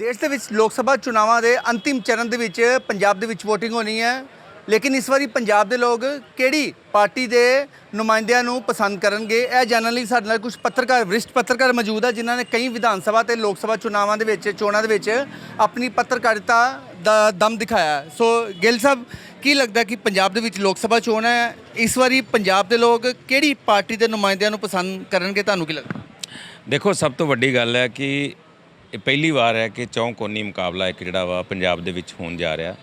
ਦੇਸ਼ ਦੇ ਵਿੱਚ ਲੋਕ ਸਭਾ ਚੁਣਾਵਾਂ ਦੇ ਅੰਤਿਮ ਚਰਨ ਦੇ ਵਿੱਚ ਪੰਜਾਬ ਦੇ ਵਿੱਚ VOTING ਹੋਣੀ ਹੈ। ਲੇਕਿਨ ਇਸ ਵਾਰੀ ਪੰਜਾਬ ਦੇ ਲੋਕ ਕਿਹੜੀ ਪਾਰਟੀ ਦੇ ਨੁਮਾਇੰਦਿਆਂ ਨੂੰ ਪਸੰਦ ਕਰਨਗੇ? ਇਹ ਜਾਣਨ ਲਈ ਸਾਡੇ ਨਾਲ ਕੁਝ ਪੱਤਰਕਾਰ, ਵਰਿਸ਼ਟ ਪੱਤਰਕਾਰ ਮੌਜੂਦ ਹੈ ਜਿਨ੍ਹਾਂ ਨੇ ਕਈ ਵਿਧਾਨ ਸਭਾ ਤੇ ਲੋਕ ਸਭਾ ਚੁਣਾਵਾਂ ਦੇ ਵਿੱਚ, ਚੋਣਾਂ ਦੇ ਵਿੱਚ ਆਪਣੀ ਪੱਤਰਕਾਰਿਤਾ ਦਾ ਦਮ ਦਿਖਾਇਆ। ਸੋ ਗਿੱਲ ਸਾਹਿਬ, ਕੀ ਲੱਗਦਾ ਕਿ ਪੰਜਾਬ ਦੇ ਵਿੱਚ ਲੋਕ ਸਭਾ ਚੋਣ ਹੈ? ਇਸ ਵਾਰੀ ਪੰਜਾਬ ਦੇ ਲੋਕ ਕਿਹੜੀ ਪਾਰਟੀ ਦੇ ਨੁਮਾਇੰਦਿਆਂ ਨੂੰ ਪਸੰਦ ਕਰਨਗੇ? ਤੁਹਾਨੂੰ ਕੀ ਲੱਗਦਾ? ਦੇਖੋ, ਸਭ ਤੋਂ ਵੱਡੀ ਗੱਲ ਹੈ ਕਿ ਇਹ ਪਹਿਲੀ ਵਾਰ ਹੈ ਕਿ ਚੌਂਕੋਨੀ ਮੁਕਾਬਲਾ ਇੱਕ ਜਿਹੜਾ ਵਾ ਪੰਜਾਬ ਦੇ ਵਿੱਚ ਹੋਣ ਜਾ ਰਿਹਾ।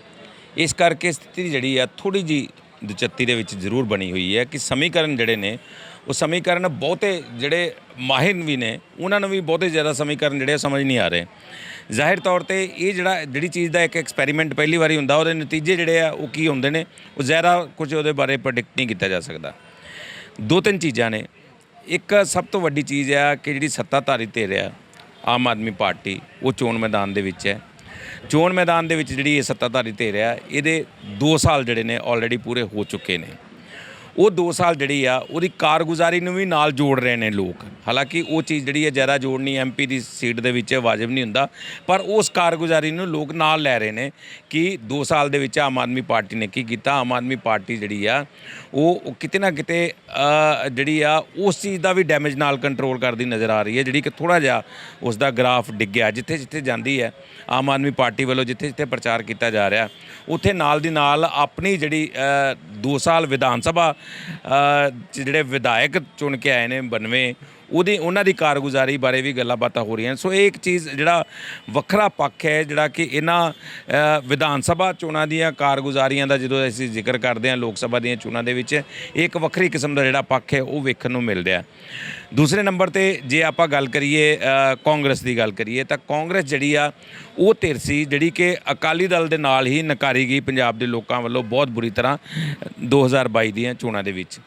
ਇਸ ਕਰਕੇ ਸਥਿਤੀ ਜਿਹੜੀ ਆ ਥੋੜੀ ਜੀ ਦਿਲਚਸਪੀ ਦੇ ਵਿੱਚ ਜ਼ਰੂਰ ਬਣੀ ਹੋਈ ਹੈ ਕਿ ਸਮੀਕਰਨ ਜਿਹੜੇ ਨੇ, ਉਹ ਸਮੀਕਰਨ ਬਹੁਤੇ ਜਿਹੜੇ ਮਾਹਿਰ ਵੀ ਨੇ, ਉਹਨਾਂ ਨੂੰ ਵੀ ਬਹੁਤੇ ਜ਼ਿਆਦਾ ਸਮੀਕਰਨ ਜਿਹੜੇ ਆ ਸਮਝ ਨਹੀਂ ਆ ਰਹੇ। ਜ਼ਾਹਿਰ ਤੌਰ ਤੇ ਇਹ ਜਿਹੜਾ ਜਿਹੜੀ ਚੀਜ਼ ਦਾ ਇੱਕ ਐਕਸਪੈਰੀਮੈਂਟ ਪਹਿਲੀ ਵਾਰੀ ਹੁੰਦਾ, ਉਹਦੇ ਨਤੀਜੇ ਜਿਹੜੇ ਆ ਉਹ ਕੀ ਹੁੰਦੇ ਨੇ, ਉਹ ਜ਼ਿਆਦਾ ਕੁਝ ਉਹਦੇ ਬਾਰੇ ਪ੍ਰੈਡਿਕਟ ਨਹੀਂ ਕੀਤਾ ਜਾ ਸਕਦਾ। ਦੋ ਤਿੰਨ ਚੀਜ਼ਾਂ ਨੇ। ਇੱਕ ਸਭ ਤੋਂ ਵੱਡੀ ਚੀਜ਼ ਆ ਕਿ ਜਿਹੜੀ ਸੱਤਾਧਾਰੀ ਧਿਰ ਆ ਆਮ ਆਦਮੀ ਪਾਰਟੀ, ਉਹ ਚੋਣ ਮੈਦਾਨ ਦੇ ਵਿੱਚ ਹੈ। ਚੋਣ ਮੈਦਾਨ ਦੇ ਵਿੱਚ ਜਿਹੜੀ ਇਹ ਸੱਤਾਧਾਰੀ ਧਿਰ ਆ, ਇਹਦੇ 2 ਸਾਲ ਜਿਹੜੇ ਨੇ ਆਲਰੇਡੀ ਪੂਰੇ ਹੋ ਚੁੱਕੇ ਨੇ। ਉਹ 2 ਸਾਲ ਜਿਹੜੀ ਆ, ਉਹਦੀ ਕਾਰਗੁਜ਼ਾਰੀ ਨੂੰ ਵੀ ਨਾਲ ਜੋੜ ਰਹੇ ਨੇ ਲੋਕ। ਹਾਲਾਂਕਿ ਉਹ ਚੀਜ਼ ਜਿਹੜੀ ਹੈ ਜ਼ਿਆਦਾ ਜੋੜਨੀ ਐਮਪੀ ਦੀ ਸੀਟ ਦੇ ਵਿੱਚ ਵਾਜਬ ਨਹੀਂ ਹੁੰਦਾ, ਪਰ ਉਸ ਕਾਰਗੁਜ਼ਾਰੀ ਨੂੰ ਲੋਕ ਨਾਲ ਲੈ ਰਹੇ ਨੇ ਕਿ 2 ਸਾਲ ਦੇ ਵਿੱਚ ਆਮ ਆਦਮੀ ਪਾਰਟੀ ਨੇ ਕੀ ਕੀਤਾ, ਆਮ ਆਦਮੀ ਪਾਰਟੀ ਜਿਹੜੀ ਆ, ਉਹ ਕਿਤੇ ਨਾ ਕਿਤੇ ਜਿਹੜੀ ਆ, ਉਸ ਚੀਜ਼ ਦਾ ਵੀ ਡੈਮੇਜ ਨਾਲ ਕੰਟਰੋਲ ਕਰਦੀ ਨਜ਼ਰ ਆ ਰਹੀ ਹੈ, ਜਿਹੜੀ ਕਿ ਥੋੜਾ ਜਿਹਾ ਉਸ ਦਾ ਗ੍ਰਾਫ ਡਿੱਗਿਆ, ਜਿੱਥੇ ਜਿੱਥੇ ਜਾਂਦੀ ਹੈ, ਆਮ ਆਦਮੀ ਪਾਰਟੀ ਵੱਲੋਂ ਜਿੱਥੇ ਜਿੱਥੇ ਪ੍ਰਚਾਰ ਕੀਤਾ ਜਾ ਰਿਹਾ, ਉੱਥੇ ਨਾਲ ਦੀ ਨਾਲ ਆਪਣੀ ਜਿਹੜੀ 2 ਸਾਲ ਵਿਧਾਨ ਸਭਾ ਜਿਹੜੇ ਵਿਧਾਇਕ ਚੁਣ ਕੇ ਆਏ ਨੇ 92 ਉਹਦੀ ਉਹਨਾਂ ਦੀ ਕਾਰਗੁਜ਼ਾਰੀ ਬਾਰੇ ਵੀ ਗੱਲਾਂ ਬਾਤਾਂ ਹੋ ਰਹੀਆਂ ਸੋ ਇਹ ਇੱਕ ਚੀਜ਼ ਜਿਹੜਾ ਵੱਖਰਾ ਪੱਖ ਹੈ, ਜਿਹੜਾ ਕਿ ਇਹਨਾਂ ਵਿਧਾਨ ਸਭਾ ਚੋਣਾਂ ਦੀਆਂ ਕਾਰਗੁਜ਼ਾਰੀਆਂ ਦਾ ਜਦੋਂ ਅਸੀਂ ਜ਼ਿਕਰ ਕਰਦੇ ਹਾਂ, ਲੋਕ ਸਭਾ ਦੀਆਂ ਚੋਣਾਂ ਦੇ ਵਿੱਚ, ਇਹ ਇੱਕ ਵੱਖਰੀ ਕਿਸਮ ਦਾ ਜਿਹੜਾ ਪੱਖ ਹੈ, ਉਹ ਵੇਖਣ ਨੂੰ ਮਿਲ ਰਿਹਾ ਦੂਸਰੇ ਨੰਬਰ ਤੇ ਜੇ ਆਪਾਂ ਗੱਲ ਕਰੀਏ ਕਾਂਗਰਸ ਦੀ ਗੱਲ ਕਰੀਏ, ਤਾਂ ਕਾਂਗਰਸ ਜਿਹੜੀ ਆ, ਉਹ ਧਿਰ ਸੀ ਜਿਹੜੀ ਕਿ ਅਕਾਲੀ ਦਲ ਦੇ ਨਾਲ ਹੀ ਨਕਾਰੀ ਗਈ ਪੰਜਾਬ ਦੇ ਲੋਕਾਂ ਵੱਲੋਂ ਬਹੁਤ ਬੁਰੀ ਤਰ੍ਹਾਂ 2022 ਦੀਆਂ ਚੋਣਾਂ ਦੇ ਵਿੱਚ।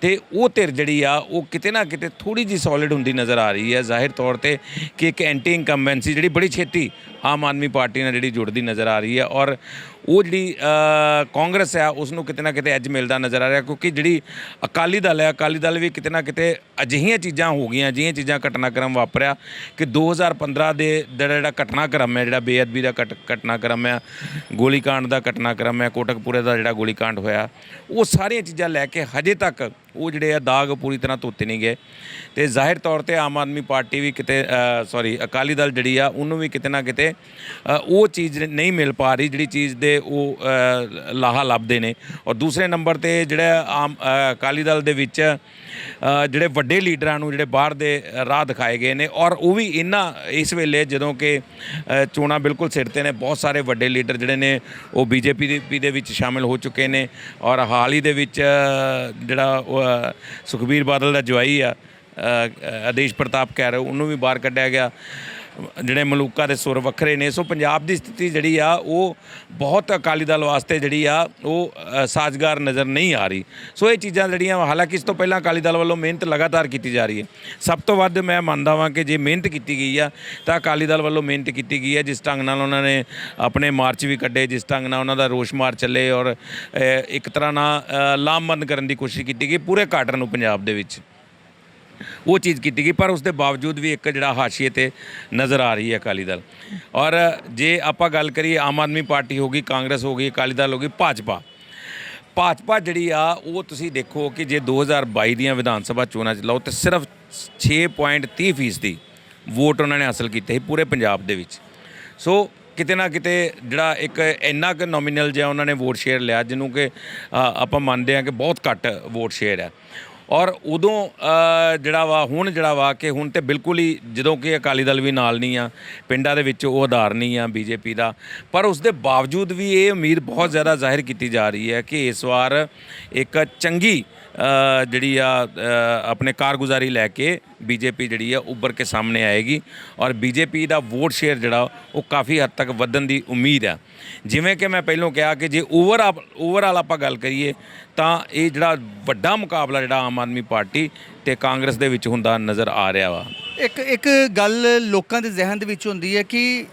ਤੇ ਉਹ ਧਿਰ ਜਿਹੜੀ ਆ, ਉਹ ਕਿਤੇ ਨਾ ਕਿਤੇ ਥੋੜੀ ਜੀ ਸੋਲਿਡ ਹੁੰਦੀ ਨਜ਼ਰ ਆ ਰਹੀ ਹੈ। ਜ਼ਾਹਿਰ ਤੌਰ ਤੇ ਕਿ ਇੱਕ ਐਂਟੀ ਇਨਕੰਬੈਂਸੀ ਜਿਹੜੀ ਬੜੀ ਛੇਤੀ ਆਮ ਆਦਮੀ ਪਾਰਟੀ ਨਾਲ ਜਿਹੜੀ ਜੁੜਦੀ ਨਜ਼ਰ ਆ ਰਹੀ ਹੈ ਔਰ ਉਹ ਜਿਹੜੀ ਕਾਂਗਰਸ ਆ ਉਸ ਨੂੰ ਕਿਤੇ ਨਾ ਕਿਤੇ ਅੱਜ ਮਿਲਦਾ ਨਜ਼ਰ ਆ ਰਿਹਾ, ਕਿਉਂਕਿ ਜਿਹੜੀ ਅਕਾਲੀ ਦਲ ਹੈ, ਅਕਾਲੀ ਦਲ ਵੀ ਕਿਤੇ ਨਾ ਕਿਤੇ ਅਜਿਹੀਆਂ ਚੀਜ਼ਾਂ ਹੋ ਗਈਆਂ ਜਿਹੜੀਆਂ ਚੀਜ਼ਾਂ ਘਟਨਾਕ੍ਰਮ ਵਾਪਰਿਆ ਕਿ 2015 ਦੇ ਜਿਹੜਾ ਘਟਨਾਕ੍ਰਮ ਹੈ, ਜਿਹੜਾ ਬੇਅਦਬੀ ਦਾ ਘਟਨਾਕ੍ਰਮ ਹੈ ਗੋਲੀकांड ਦਾ ਘਟਨਾਕ੍ਰਮ ਹੈ, ਕੋਟਕਪੂਰੇ ਦਾ ਜਿਹੜਾ ਗੋਲੀकांड ਹੋਇਆ, ਉਹ ਸਾਰੀਆਂ ਚੀਜ਼ਾਂ ਲੈ ਕੇ ਹਜੇ ਤੱਕ ਉਹ ਜਿਹੜੇ ਆ ਦਾਗ ਪੂਰੀ ਤਰ੍ਹਾਂ ਧੋਤੇ ਨਹੀਂ ਗਏ। ਤੇ ਜ਼ਾਹਿਰ ਤੌਰ ਤੇ ਆਮ ਆਦਮੀ ਪਾਰਟੀ ਵੀ ਕਿਤੇ ਸੌਰੀ ਅਕਾਲੀ ਦਲ ਜਿਹੜੀ ਆ ਉਹਨੂੰ ਵੀ ਕਿਤੇ ਨਾ ਕਿਤੇ ਉਹ ਚੀਜ਼ ਨਹੀਂ ਮਿਲ ਪਾ ਰਹੀ ਜਿਹੜੀ ਚੀਜ਼ ਦੇ ਉਹ ਲਾਹਾ ਲੱਭਦੇ ਨੇ। ਔਰ ਦੂਸਰੇ ਨੰਬਰ ਤੇ ਜਿਹੜਾ ਆਮ ਅਕਾਲੀ ਦਲ ਦੇ ਵਿੱਚ ਜਿਹੜੇ ਵੱਡੇ ਲੀਡਰਾਂ ਨੂੰ ਜਿਹੜੇ ਬਾਹਰ ਦੇ ਰਾਹ ਦਿਖਾਏ ਗਏ ਨੇ ਔਰ ਉਹ ਵੀ ਇਹਨਾਂ ਇਸ ਵੇਲੇ ਜਦੋਂ ਕਿ ਚੋਣਾਂ ਬਿਲਕੁਲ ਸਿਰ ਤੇ ਨੇ ਬਹੁਤ ਸਾਰੇ ਵੱਡੇ ਲੀਡਰ ਜਿਹੜੇ ਨੇ ਉਹ ਬੀਜੇਪੀ ਦੇ ਵਿੱਚ ਸ਼ਾਮਿਲ ਹੋ ਚੁੱਕੇ ਨੇ। ਔਰ ਹਾਲ ਹੀ ਦੇ ਵਿੱਚ ਜਿਹੜਾ ਉਹ, ਸੁਖਬੀਰ ਬਾਦਲ ਦਾ ਜਵਾਈ ਆ ਆਦੇਸ਼ ਪ੍ਰਤਾਪ ਕਹਿ ਰਹੇ ਉਹਨੂੰ ਵੀ ਬਾਹਰ ਕੱਢਿਆ ਗਿਆ। ਜਿਹੜੇ ਮਲੂਕਾ ਦੇ ਸੁਰ ਵੱਖਰੇ ਨੇ। ਸੋ ਪੰਜਾਬ ਦੀ ਸਥਿਤੀ ਜਿਹੜੀ ਆ, ਉਹ ਬਹੁਤ ਅਕਾਲੀ ਦਲ ਵਾਸਤੇ ਜਿਹੜੀ ਆ, ਉਹ ਸਾਜ਼ਗਾਰ ਨਜ਼ਰ ਨਹੀਂ ਆ ਰਹੀ। ਸੋ ਇਹ ਚੀਜ਼ਾਂ ਜਿਹੜੀਆਂ, ਹਾਲਾਂਕਿ ਇਸ ਤੋਂ ਪਹਿਲਾਂ ਅਕਾਲੀ ਦਲ ਵੱਲੋਂ ਮਿਹਨਤ ਲਗਾਤਾਰ ਕੀਤੀ ਜਾ ਰਹੀ ਹੈ। ਸਭ ਤੋਂ ਵੱਧ ਮੈਂ ਮੰਨਦਾ ਵਾਂ ਕਿ ਜੇ ਮਿਹਨਤ ਕੀਤੀ ਗਈ ਆ, ਤਾਂ ਅਕਾਲੀ ਦਲ ਵੱਲੋਂ ਮਿਹਨਤ ਕੀਤੀ ਗਈ ਹੈ, ਜਿਸ ਢੰਗ ਨਾਲ ਉਹਨਾਂ ਨੇ ਆਪਣੇ ਮਾਰਚ ਵੀ ਕੱਢੇ, ਜਿਸ ਢੰਗ ਨਾਲ ਉਹਨਾਂ ਦਾ ਰੋਸ਼ ਮਾਰ ਚੱਲੇ ਔਰ ਇੱਕ ਤਰ੍ਹਾਂ ਨਾਲ ਲਾਮਬੰਦ ਕਰਨ ਦੀ ਕੋਸ਼ਿਸ਼ ਕੀਤੀ ਗਈ ਪੂਰੇ ਕਾਡਰ ਨੂੰ ਪੰਜਾਬ ਦੇ ਵਿੱਚ। ਉਹ ਚੀਜ਼ ਕੀਤੀ ਗਈ, ਪਰ ਉਸ ਦੇ ਬਾਵਜੂਦ ਵੀ ਇੱਕ ਜਿਹੜਾ ਹਾਸ਼ੀਏ ਤੇ ਨਜ਼ਰ ਆ ਰਹੀ ਹੈ ਅਕਾਲੀ ਦਲ। ਔਰ ਜੇ ਆਪਾਂ ਗੱਲ ਕਰੀਏ, ਆਮ ਆਦਮੀ ਪਾਰਟੀ ਹੋ ਗਈ, ਕਾਂਗਰਸ ਹੋ ਗਈ, ਅਕਾਲੀ ਦਲ ਹੋ ਗਈ, ਭਾਜਪਾ। ਭਾਜਪਾ ਜਿਹੜੀ ਆ, ਉਹ ਤੁਸੀਂ ਦੇਖੋ ਕਿ ਜੇ 2022 ਦੀਆਂ ਵਿਧਾਨ ਸਭਾ ਚੋਣਾਂ ਚ ਲਓ, ਤੇ ਸਿਰਫ 6.30% ਫੀਸਦੀ ਵੋਟ ਉਹਨਾਂ ਨੇ ਹਾਸਲ ਕੀਤੇ ਸੀ ਪੂਰੇ ਪੰਜਾਬ ਦੇ ਵਿੱਚ। ਸੋ ਕਿਤੇ ਨਾ ਕਿਤੇ ਜਿਹੜਾ ਇੱਕ ਇੰਨਾ ਕੁ ਨੋਮੀਨਲ ਜਿਹਾ ਉਹਨਾਂ ਨੇ ਵੋਟ ਸ਼ੇਅਰ ਲਿਆ, ਜਿਹਨੂੰ ਕਿ ਆਪਾਂ ਮੰਨਦੇ ਹਾਂ ਕਿ ਬਹੁਤ ਘੱਟ ਵੋਟ ਸ਼ੇਅਰ ਹੈ। ਔਰ ਉਦੋਂ ਜਿਹੜਾ ਵਾ, ਹੁਣ ਜਿਹੜਾ ਵਾ ਕਿ ਹੁਣ ਤੇ ਬਿਲਕੁਲ ਹੀ ਜਦੋਂ ਕਿ ਅਕਾਲੀ ਦਲ ਵੀ ਨਾਲ ਨਹੀਂ ਆ, ਪਿੰਡਾਂ ਦੇ ਵਿੱਚ ਉਹ ਆਧਾਰ ਨਹੀਂ ਆ ਬੀਜੇਪੀ ਦਾ, ਪਰ ਉਸ ਦੇ ਬਾਵਜੂਦ ਵੀ ਇਹ ਉਮੀਦ ਬਹੁਤ ਜ਼ਿਆਦਾ ਜ਼ਾਹਿਰ ਕੀਤੀ ਜਾ ਰਹੀ ਹੈ ਕਿ ਇਸ ਵਾਰ ਇੱਕ ਚੰਗੀ ਜਿਹੜੀ ਆ ਆਪਣੇ ਕਾਰਗੁਜ਼ਾਰੀ ਲੈ ਕੇ ਬੀਜੇਪੀ ਜਿਹੜੀ ਆ, ਉੱਭਰ ਕੇ ਸਾਹਮਣੇ ਆਏਗੀ। ਔਰ ਬੀਜੇਪੀ ਦਾ ਵੋਟ ਸ਼ੇਅਰ ਜਿਹੜਾ, ਉਹ ਕਾਫੀ ਹੱਦ ਤੱਕ ਵਧਣ ਦੀ ਉਮੀਦ ਆ। ਜਿਵੇਂ ਕਿ ਮੈਂ ਪਹਿਲਾਂ ਕਿਹਾ ਕਿ ਜੇ ਓਵਰ ਓਵਰਆਲ ਆਪਾਂ ਗੱਲ ਕਰੀਏ, ਤਾਂ ਇਹ ਜਿਹੜਾ ਵੱਡਾ ਮੁਕਾਬਲਾ ਜਿਹੜਾ ਆਮ ਆਦਮੀ ਪਾਰਟੀ ਤੇ ਕਾਂਗਰਸ ਦੇ ਵਿੱਚ ਹੁੰਦਾ ਨਜ਼ਰ ਆ ਰਿਹਾ ਵਾ। ਇੱਕ ਇੱਕ ਗੱਲ ਲੋਕਾਂ ਦੇ ਜ਼ਿਹਨ ਦੇ ਵਿੱਚ ਹੁੰਦੀ ਹੈ ਕਿ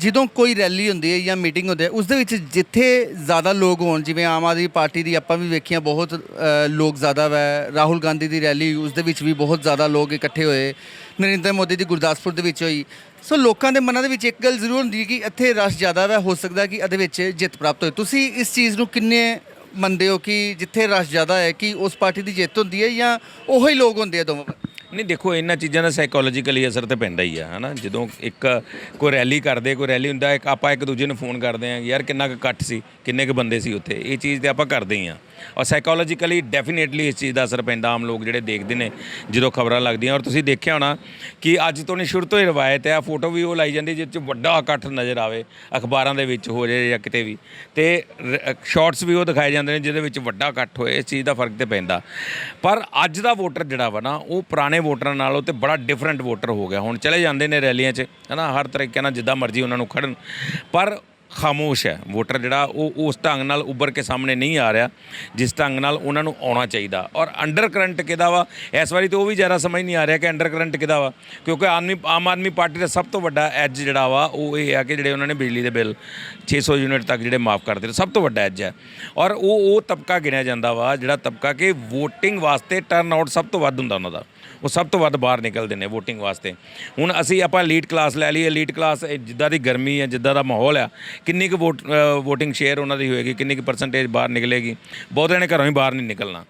ਜਦੋਂ ਕੋਈ ਰੈਲੀ ਹੁੰਦੀ ਹੈ ਜਾਂ ਮੀਟਿੰਗ ਹੁੰਦੀ ਹੈ ਉਸ ਦੇ ਵਿੱਚ ਜਿੱਥੇ ਜ਼ਿਆਦਾ ਲੋਕ ਹੋਣ ਜਿਵੇਂ ਆਮ ਆਦਮੀ ਪਾਰਟੀ ਦੀ ਆਪਾਂ ਵੀ ਵੇਖੀਆਂ ਬਹੁਤ ਅ, ਲੋਕ ਜ਼ਿਆਦਾ ਵੈ ਰਾਹੁਲ ਗਾਂਧੀ ਦੀ ਰੈਲੀ ਉਸ ਦੇ ਵਿੱਚ ਵੀ ਬਹੁਤ ਜ਼ਿਆਦਾ ਲੋਕ ਇਕੱਠੇ ਹੋਏ ਨਰਿੰਦਰ ਮੋਦੀ ਦੀ ਗੁਰਦਾਸਪੁਰ ਦੇ ਵਿੱਚ ਹੋਈ। ਸੋ ਲੋਕਾਂ ਦੇ ਮਨਾਂ ਦੇ ਵਿੱਚ ਇੱਕ ਗੱਲ ਜ਼ਰੂਰ ਹੁੰਦੀ ਹੈ ਕਿ ਇੱਥੇ ਰਸ਼ ਜ਼ਿਆਦਾ ਵੈ ਹੋ ਸਕਦਾ ਕਿ ਇਹਦੇ ਵਿੱਚ ਜਿੱਤ ਪ੍ਰਾਪਤ ਹੋਏ। ਤੁਸੀਂ ਇਸ ਚੀਜ਼ ਨੂੰ ਕਿੰਨੇ ਮੰਨਦੇ ਹੋ ਕਿ ਜਿੱਥੇ ਰਸ਼ ਜ਼ਿਆਦਾ ਹੈ ਕਿ ਉਸ ਪਾਰਟੀ ਦੀ ਜਿੱਤ ਹੁੰਦੀ ਹੈ ਜਾਂ ਉਹੀ ਲੋਕ ਹੁੰਦੇ ਆ ਦੋਵੇਂ ਨਹੀਂ, ਦੇਖੋ, ਇਹਨਾਂ ਚੀਜ਼ਾਂ ਦਾ ਸਾਈਕੋਲੋਜੀਕਲੀ ਅਸਰ ਤੇ ਪੈਂਦਾ ਹੀ ਆ, ਹਨਾ? ਜਦੋਂ ਇੱਕ ਕੋਈ ਰੈਲੀ ਕਰਦੇ, ਕੋਈ ਰੈਲੀ ਹੁੰਦਾ, ਇੱਕ ਆਪਾਂ ਇੱਕ ਦੂਜੇ ਨੂੰ ਫੋਨ ਕਰਦੇ ਆ ਯਾਰ ਕਿੰਨਾ ਕੁ ਇਕੱਠ ਸੀ, ਕਿੰਨੇ ਕੁ ਬੰਦੇ ਸੀ ਉੱਥੇ? ਇਹ ਚੀਜ਼ ਤੇ ਆਪਾਂ ਕਰਦੇ ਹੀ ਆ ਔਰ ਸਾਈਕੋਲੋਜੀਕਲੀ ਡੈਫੀਨੇਟਲੀ ਇਸ ਚੀਜ਼ ਦਾ ਅਸਰ ਪੈਂਦਾ, ਆਮ ਲੋਕ ਜਿਹੜੇ ਦੇਖਦੇ ਨੇ, ਜਦੋਂ ਖਬਰਾਂ ਲੱਗਦੀਆਂ। ਔਰ ਤੁਸੀਂ ਦੇਖਿਆ ਹੋਣਾ ਕਿ ਅੱਜ ਤੋਂ ਨਹੀਂ, ਸ਼ੁਰੂ ਤੋਂ ਹੀ ਰਵਾਇਤ ਹੈ। ਫੋਟੋ ਵੀ ਉਹ ਲਾਈ ਜਾਂਦੀ ਜਿਸ 'ਚ ਵੱਡਾ ਇਕੱਠ ਨਜ਼ਰ ਆਵੇ, ਅਖਬਾਰਾਂ ਦੇ ਵਿੱਚ ਹੋ ਜਾਏ ਜਾਂ ਕਿਤੇ ਵੀ। ਤੇ ਸ਼ਾਰਟਸ ਵੀ ਉਹ ਦਿਖਾਏ ਜਾਂਦੇ ਨੇ ਜਿਹਦੇ ਵਿੱਚ ਵੱਡਾ ਇਕੱਠ ਹੋਏ, ਇਸ ਚੀਜ਼ ਦਾ ਫ਼ਰਕ ਤੇ ਪੈਂਦਾ। ਪਰ ਅੱਜ ਦਾ ਵੋਟਰ ਜਿਹੜਾ ਵਾ ਨਾ, ਉਹ ਪੁਰਾਣੇ ਵੋਟਰਾਂ ਨਾਲੋਂ ਤੇ ਬੜਾ ਡਿਫਰੈਂਟ ਵੋਟਰ ਹੋ ਗਿਆ। ਹੁਣ ਚਲੇ ਜਾਂਦੇ ਨੇ ਰੈਲੀਆਂ 'ਚ, ਹਨਾ, ਹਰ ਤਰੀਕੇ ਨਾਲ ਜਿੱਦਾਂ ਮਰਜ਼ੀ ਉਹਨਾਂ ਨੂੰ ਖੜਨ। ਪਰ ਖਾਮੋਸ਼ ਹੈ ਵੋਟਰ ਜਿਹੜਾ, ਉਹ ਉਸ ਢੰਗ ਨਾਲ ਉੱਭਰ ਕੇ ਸਾਹਮਣੇ ਨਹੀਂ ਆ ਰਿਹਾ, ਜਿਸ ਢੰਗ ਨਾਲ ਉਹਨਾਂ ਨੂੰ ਆਉਣਾ ਚਾਹੀਦਾ। ਔਰ ਅੰਡਰ ਕਰੰਟ ਕਿਹਦਾ ਵਾ? ਇਸ ਵਾਰੀ ਤਾਂ ਉਹ ਵੀ ਜ਼ਿਆਦਾ ਸਮਝ ਨਹੀਂ ਆ ਰਿਹਾ ਕਿ ਅੰਡਰ ਕਰੰਟ ਕਿਹਦਾ ਵਾ। ਕਿਉਂਕਿ ਆਦਮੀ, ਆਮ ਆਦਮੀ ਪਾਰਟੀ ਦਾ ਸਭ ਤੋਂ ਵੱਡਾ ਐਜ ਜਿਹੜਾ ਵਾ, ਉਹ ਇਹ ਆ ਕਿ ਜਿਹੜੇ ਉਹਨਾਂ ਨੇ ਬਿਜਲੀ ਦੇ ਬਿੱਲ 600 ਯੂਨਿਟ ਤੱਕ ਜਿਹੜੇ ਮਾਫ ਕਰ ਦਿੱਤੇ, ਸਭ ਤੋਂ ਵੱਡਾ ਐਜ ਹੈ। ਔਰ ਉਹ ਉਹ ਤਬਕਾ ਗਿਣਿਆ ਜਾਂਦਾ ਵਾ, ਜਿਹੜਾ ਤਬਕਾ ਕਿ VOTING ਵਾਸਤੇ ਟਰਨ ਆਊਟ ਸਭ ਤੋਂ ਵੱਧ ਹੁੰਦਾ ਉਹਨਾਂ ਦਾ। ਉਹ ਸਭ ਤੋਂ ਵੱਧ ਬਾਹਰ ਨਿਕਲਦੇ ਨੇ VOTING ਵਾਸਤੇ। ਹੁਣ ਅਸੀਂ ਆਪਾਂ ਲੀਡ ਕਲਾਸ ਲੈ ਲਈਏ ਲੀਡ ਕਲਾਸ ਜਿੱਦਾਂ ਦੀ ਗਰਮੀ ਹੈ, ਜਿੱਦਾਂ ਦਾ ਮਾਹੌਲ ਆ, ਕਿੰਨੀ ਕੁ ਵੋਟ VOTING ਸ਼ੇਅਰ ਉਹਨਾਂ ਦੀ ਹੋਏਗੀ, ਕਿੰਨੀ ਕੁ ਪਰਸੈਂਟੇਜ ਬਾਹਰ ਨਿਕਲੇਗੀ ਬਹੁਤਿਆਂ ਨੇ ਘਰੋਂ ਹੀ ਬਾਹਰ ਨਹੀਂ ਨਿਕਲਣਾ।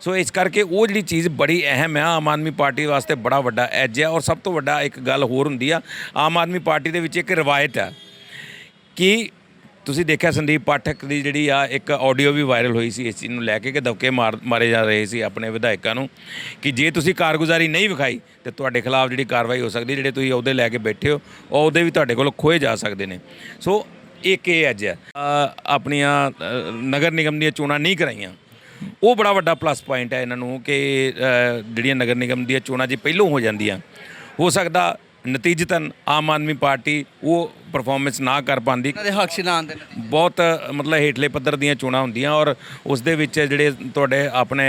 ਸੋ ਇਸ ਕਰਕੇ ਉਹ ਜਿਹੜੀ ਚੀਜ਼ ਬੜੀ ਅਹਿਮ ਹੈ ਆਮ ਆਦਮੀ ਪਾਰਟੀ ਵਾਸਤੇ ਬੜਾ ਵੱਡਾ ਐਜ ਹੈ ਔਰ ਸਭ ਤੋਂ ਵੱਡਾ ਇੱਕ ਗੱਲ ਹੋਰ ਹੁੰਦੀ ਆ, ਆਮ ਆਦਮੀ ਪਾਰਟੀ ਦੇ ਵਿੱਚ ਇੱਕ ਰਵਾਇਤ ਹੈ ਕਿ ਤੁਸੀਂ ਦੇਖਿਆ ਸੰਦੀਪ ਪਾਠਕ ਦੀ ਜਿਹੜੀ ਆ ਇੱਕ ਆਡੀਓ ਵੀ ਵਾਇਰਲ ਹੋਈ ਸੀ, ਇਸ ਚੀਜ਼ ਨੂੰ ਲੈ ਕੇ ਕਿ ਦਬਕੇ ਮਾਰ, ਮਾਰੇ ਜਾ ਰਹੇ ਸੀ ਆਪਣੇ ਵਿਧਾਇਕਾਂ ਨੂੰ, ਕਿ ਜੇ ਤੁਸੀਂ ਕਾਰਗੁਜ਼ਾਰੀ ਨਹੀਂ ਵਿਖਾਈ, ਤੇ ਤੁਹਾਡੇ ਖਿਲਾਫ ਜਿਹੜੀ ਕਾਰਵਾਈ ਹੋ ਸਕਦੀ ਜਿਹੜੇ ਤੁਸੀਂ ਅਹੁਦੇ ਲੈ ਕੇ ਬੈਠੇ ਹੋ, ਉਹ ਅਹੁਦੇ ਵੀ ਤੁਹਾਡੇ ਕੋਲ ਖੋਏ ਜਾ ਸਕਦੇ ਨੇ। ਸੋ, ਇੱਕ ਇਹ ਅੱਜ ਹੈ ਆਪਣੀਆਂ ਨਗਰ ਨਿਗਮ ਦੀਆਂ ਚੋਣਾਂ ਨਹੀਂ ਕਰਾਈਆਂ। ਉਹ ਬੜਾ ਵੱਡਾ ਪਲੱਸ ਪੁਆਇੰਟ ਹੈ ਇਹਨਾਂ ਨੂੰ ਕਿ ਜਿਹੜੀਆਂ ਨਗਰ ਨਿਗਮ ਦੀਆਂ ਚੋਣਾਂ ਜੇ ਪਹਿਲੋਂ ਹੋ ਜਾਂਦੀਆਂ, ਹੋ ਸਕਦਾ ਨਤੀਜਤਨ ਆਮ ਆਦਮੀ ਪਾਰਟੀ ਉਹ ਪਰਫਾਰਮੈਂਸ ਨਾ ਕਰ ਪਾਉਂਦੀ। ਇਹਨਾਂ ਦੇ ਹੱਕ 'ਚ ਨਾ ਆਉਂਦੇ ਨੇ। ਬਹੁਤ ਮਤਲਬ ਹੇਠਲੇ ਪੱਧਰ ਦੀਆਂ ਚੋਣਾਂ ਹੁੰਦੀਆਂ ਔਰ ਉਸ ਦੇ ਵਿੱਚ ਜਿਹੜੇ ਤੁਹਾਡੇ ਆਪਣੇ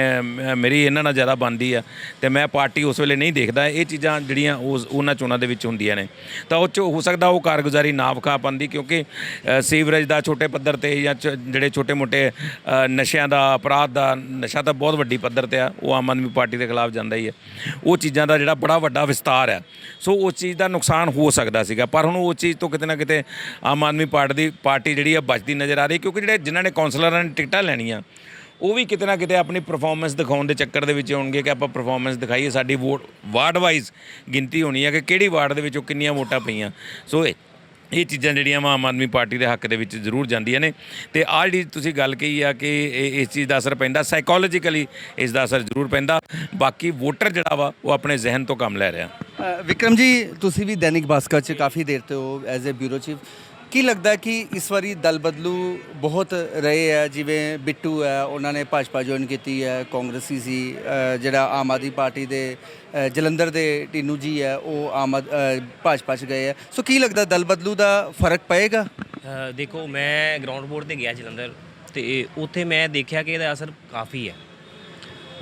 ਮੇਰੀ ਇਹਨਾਂ ਨਾਲ ਜ਼ਿਆਦਾ ਬਣਦੀ ਆ ਤੇ ਮੈਂ ਪਾਰਟੀ ਉਸ ਵੇਲੇ ਨਹੀਂ ਦੇਖਦਾ। ਇਹ ਚੀਜ਼ਾਂ ਜਿਹੜੀਆਂ ਉਸ ਉਹਨਾਂ ਚੋਣਾਂ ਦੇ ਵਿੱਚ ਹੁੰਦੀਆਂ ਨੇ। ਤਾਂ ਉਹ 'ਚ ਹੋ ਸਕਦਾ ਉਹ ਕਾਰਗੁਜ਼ਾਰੀ ਨਾ ਵਿਖਾ ਪਾਉਂਦੀ ਕਿਉਂਕਿ ਸੀਵਰੇਜ ਦਾ ਛੋਟੇ ਪੱਧਰ ਤੇ ਜਾਂ ਜਿਹੜੇ ਛੋਟੇ-ਮੋਟੇ ਨਸ਼ਿਆਂ ਦਾ ਅਪਰਾਧ ਦਾ ਨਸ਼ਾ ਤਾਂ ਬਹੁਤ ਵੱਡੀ ਪੱਧਰ ਤੇ ਆ। ਉਹ ਆਮ ਆਦਮੀ ਪਾਰਟੀ ਦੇ ਖਿਲਾਫ ਜਾਂਦਾ ਹੀ ਹੈ ਉਹ ਚੀਜ਼ਾਂ ਦਾ ਜਿਹੜਾ ਬੜਾ ਵੱਡਾ ਵਿਸਤਾਰ ਹੈ ਸੋ ਉਸ ਚੀਜ਼ ਦਾ ਨੁਕਸਾਨ ਹੋ ਸਕਦਾ ਸੀਗਾ, ਪਰ ਹੁਣ ਉਹ ਚੀਜ਼ ਤੋਂ ਕਿਤੇ ਨਾ ਕਿਤੇ ਆਮ ਆਦਮੀ ਪਾਰਟੀ ਦੀ, ਪਾਰਟੀ ਜਿਹੜੀ ਆ ਬਚਦੀ ਨਜ਼ਰ ਆ ਰਹੀ ਕਿਉਂਕਿ ਜਿਹੜੇ ਜਿਨ੍ਹਾਂ ਨੇ ਕੌਂਸਲਰਾਂ ਨੇ ਟਿਕਟਾਂ ਲੈਣੀਆਂ, ਉਹ ਵੀ ਕਿਤੇ ਨਾ ਕਿਤੇ ਆਪਣੀ ਪਰਫਾਰਮੈਂਸ ਦਿਖਾਉਣ ਦੇ ਚੱਕਰ ਦੇ ਵਿੱਚ ਹੋਣਗੇ ਕਿ ਆਪਾਂ ਪਰਫਾਰਮੈਂਸ ਦਿਖਾਈਏ, ਸਾਡੀ ਵੋਟ ਵਾਰਡ ਵਾਈਜ਼ ਗਿਣਤੀ ਹੋਣੀ ਹੈ ਕਿ ਕਿਹੜੀ ਵਾਰਡ ਦੇ ਵਿੱਚ ਉਹ ਕਿੰਨੀਆਂ ਵੋਟਾਂ ਪਈਆਂ। ਸੋ ਇਹ ਚੀਜ਼ਾਂ ਜਿਹੜੀਆਂ ਵਾ ਆਮ ਆਦਮੀ ਪਾਰਟੀ ਦੇ ਹੱਕ ਦੇ ਵਿੱਚ ਜ਼ਰੂਰ ਜਾਂਦੀਆਂ ਨੇ। ਤੇ ਆਹ ਜਿਹੜੀ ਤੁਸੀਂ ਗੱਲ ਕਹੀ ਆ ਕਿ ਇਹ- ਇਸ ਚੀਜ਼ ਦਾ ਅਸਰ ਪੈਂਦਾ ਸਾਈਕੋਲੋਜੀਕਲੀ ਇਸ ਦਾ ਅਸਰ ਜ਼ਰੂਰ ਪੈਂਦਾ। ਬਾਕੀ ਵੋਟਰ ਜਿਹੜਾ ਵਾ ਉਹ ਆਪਣੇ ਜ਼ਿਹਨ ਤੋਂ ਕੰਮ ਲੈ ਰਿਹਾ। ਅ, ਵਿਕਰਮ ਜੀ ਤੁਸੀਂ ਵੀ ਦੈਨਿਕ ਭਾਸਕਰ 'ਚ ਕਾਫੀ ਦੇਰ ਤੋਂ ਐਜ਼ ਅ ਬਿਊਰੋ ਚੀਫ ਕੀ ਲੱਗਦਾ ਕਿ ਇਸ ਵਾਰੀ ਦਲ ਬਦਲੂ ਬਹੁਤ ਰਹੇ ਹੈ ਜਿਵੇਂ ਬਿੱਟੂ ਹੈ, ਉਹਨਾਂ ਨੇ ਭਾਜਪਾ ਜੁਆਇਨ ਕੀਤੀ ਹੈ, ਕਾਂਗਰਸੀ ਸੀ ਜਿਹੜਾ ਆਮ ਆਦਮੀ ਪਾਰਟੀ ਦੇ ਜਲੰਧਰ ਦੇ ਟੀਨੂ ਜੀ ਹੈ, ਉਹ ਆਮ ਆਦ- ਭਾਜਪਾ 'ਚ ਗਏ ਹੈ ਸੋ ਕੀ ਲੱਗਦਾ, ਦਲ ਬਦਲੂ ਦਾ ਫ਼ਰਕ ਪਏਗਾ? ਦੇਖੋ, ਮੈਂ ਗਰਾਊਂਡ ਬੋਰਡ ਤੇ ਗਿਆ ਜਲੰਧਰ ਤੇ ਉੱਥੇ ਮੈਂ ਦੇਖਿਆ ਕਿ ਇਹਦਾ ਅਸਰ ਕਾਫੀ ਹੈ।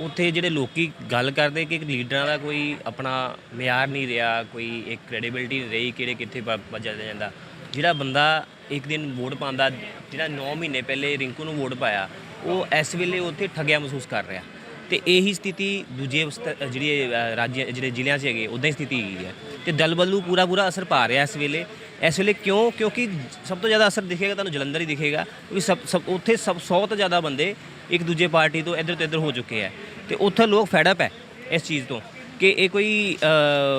ਉੱਥੇ ਜਿਹੜੇ ਲੋਕੀ ਗੱਲ ਕਰਦੇ ਕਿ ਲੀਡਰਾਂ ਦਾ ਕੋਈ ਆਪਣਾ ਮਿਆਰ ਨਹੀਂ ਰਿਹਾ, ਕੋਈ ਇੱਕ ਕ੍ਰੈਡੀਬਿਲਟੀ ਨਹੀਂ ਰਹੀ, ਕਿਹੜੇ ਕਿੱਥੇ ਵੱਜਿਆ ਜਾਂਦਾ। ਜਿਹੜਾ ਬੰਦਾ ਇੱਕ ਦਿਨ ਵੋਟ ਪਾਉਂਦਾ ਜਿਹੜਾ 9 ਮਹੀਨੇ ਪਹਿਲੇ ਰਿੰਕੂ ਨੂੰ ਵੋਟ ਪਾਇਆ, ਉਹ ਇਸ ਵੇਲੇ ਉੱਥੇ ਠੱਗਿਆ ਮਹਿਸੂਸ ਕਰ ਰਿਹਾ। ਤੇ ਇਹੀ ਸਥਿਤੀ ਦੂਜੇ ਸਥ- ਜਿਹੜੀ ਰਾਜ, ਜਿਹੜੇ ਜ਼ਿਲ੍ਹਿਆਂ 'ਚ ਹੈਗੇ ਉਦਾਂ ਹੀ ਸਥਿਤੀ ਹੈਗੀ ਹੈ। ਤੇ ਦਲ ਬਦਲੂ ਪੂਰਾ ਪੂਰਾ ਅਸਰ ਪਾ ਰਿਹਾ ਇਸ ਵੇਲੇ। ਇਸ ਵੇਲੇ ਕਿਉਂ? ਕਿਉਂਕਿ ਸਭ ਤੋਂ ਜ਼ਿਆਦਾ ਅਸਰ ਦਿਖੇਗਾ, ਤੁਹਾਨੂੰ ਜਲੰਧਰ ਹੀ ਦਿਖੇਗਾ ਕਿਉਂਕਿ ਸਭ ਸਭ, ਉੱਥੇ ਸਭ 100 ਤੋਂ ਜ਼ਿਆਦਾ ਬੰਦੇ ਇੱਕ ਦੂਜੇ ਪਾਰਟੀ ਤੋਂ ਇੱਧਰ ਤੋਂ ਇੱਧਰ ਹੋ ਚੁੱਕੇ ਹੈ। ਤੇ ਉੱਥੇ ਲੋਕ ਫੈਡ ਅਪ ਹੈ ਇਸ ਚੀਜ਼ ਤੋਂ। ਕਿ ਇਹ ਕੋਈ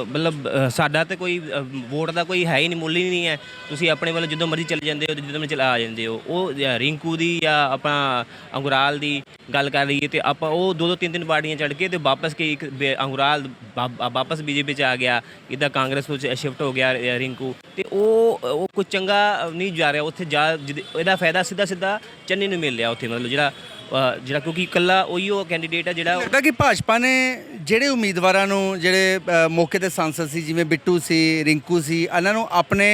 ਮਤਲਬ ਸਾਡਾ ਤੇ ਕੋਈ ਵੋਟ ਦਾ ਕੋਈ ਹੈ ਹੀ ਨਹੀਂ, ਮੁੱਲ ਹੀ ਨਹੀਂ ਹੈ। ਤੁਸੀਂ ਆਪਣੇ ਵੱਲ ਜਦੋਂ ਮਰਜ਼ੀ ਚਲੇ ਜਾਂਦੇ ਹੋ ਤੇ ਜਦੋਂ ਮਰਜ਼ੀ ਚਲਾ ਆ ਜਾਂਦੇ ਹੋ। ਉਹ ਰਿੰਕੂ ਦੀ ਜਾਂ ਆਪਣਾ ਅੰਗੁਰਾਲ ਦੀ ਗੱਲ ਕਰ ਲਈਏ ਤੇ ਆਪਾਂ ਉਹ ਦੋ ਦੋ ਤਿੰਨ ਤਿੰਨ ਪਾਰਟੀਆਂ ਚੜ ਕੇ ਤੇ ਵਾਪਸ ਕੇ ਇੱਕ ਬੇ- ਅੰਗੁਰਾਲ ਵਾ- ਵਾਪਸ ਬੀਜੇਪੀ ਚ ਆ ਗਿਆ। ਇੱਦਾਂ ਕਾਂਗਰਸ ਵਿੱਚ ਸ਼ਿਫਟ ਹੋ ਗਿਆ ਰਿੰਕੂ। ਤੇ ਉਹ ਉਹ ਕੋਈ ਚੰਗਾ ਨਹੀਂ ਜਾ ਰਿਹਾ। ਉੱਥੇ ਜਾ ਜਿਹਦੇ- ਇਹਦਾ ਫਾਇਦਾ ਸਿੱਧਾ ਸਿੱਧਾ ਚੰਨੀ ਨੂੰ ਮਿਲ ਰਿਹਾ ਉੱਥੇ, ਮਤਲਬ ਜਿਹੜਾ ਜਿਹੜਾ ਕਿਉਂਕਿ ਇਕੱਲਾ ਉਹੀ ਉਹ ਕੈਂਡੀਡੇਟ ਹੈ ਜਿਹੜਾ ਲੱਗਦਾ ਕਿ ਭਾਜਪਾ ਨੇ ਜਿਹੜੇ ਉਮੀਦਵਾਰਾਂ ਨੂੰ ਜਿਹੜੇ ਅ, ਮੌਕੇ ਤੇ ਸਾਂਸਦ ਸੀ ਜਿਵੇਂ ਬਿੱਟੂ ਸੀ ਰਿੰਕੂ ਸੀ ਇਹਨਾਂ ਨੂੰ ਆਪਣੇ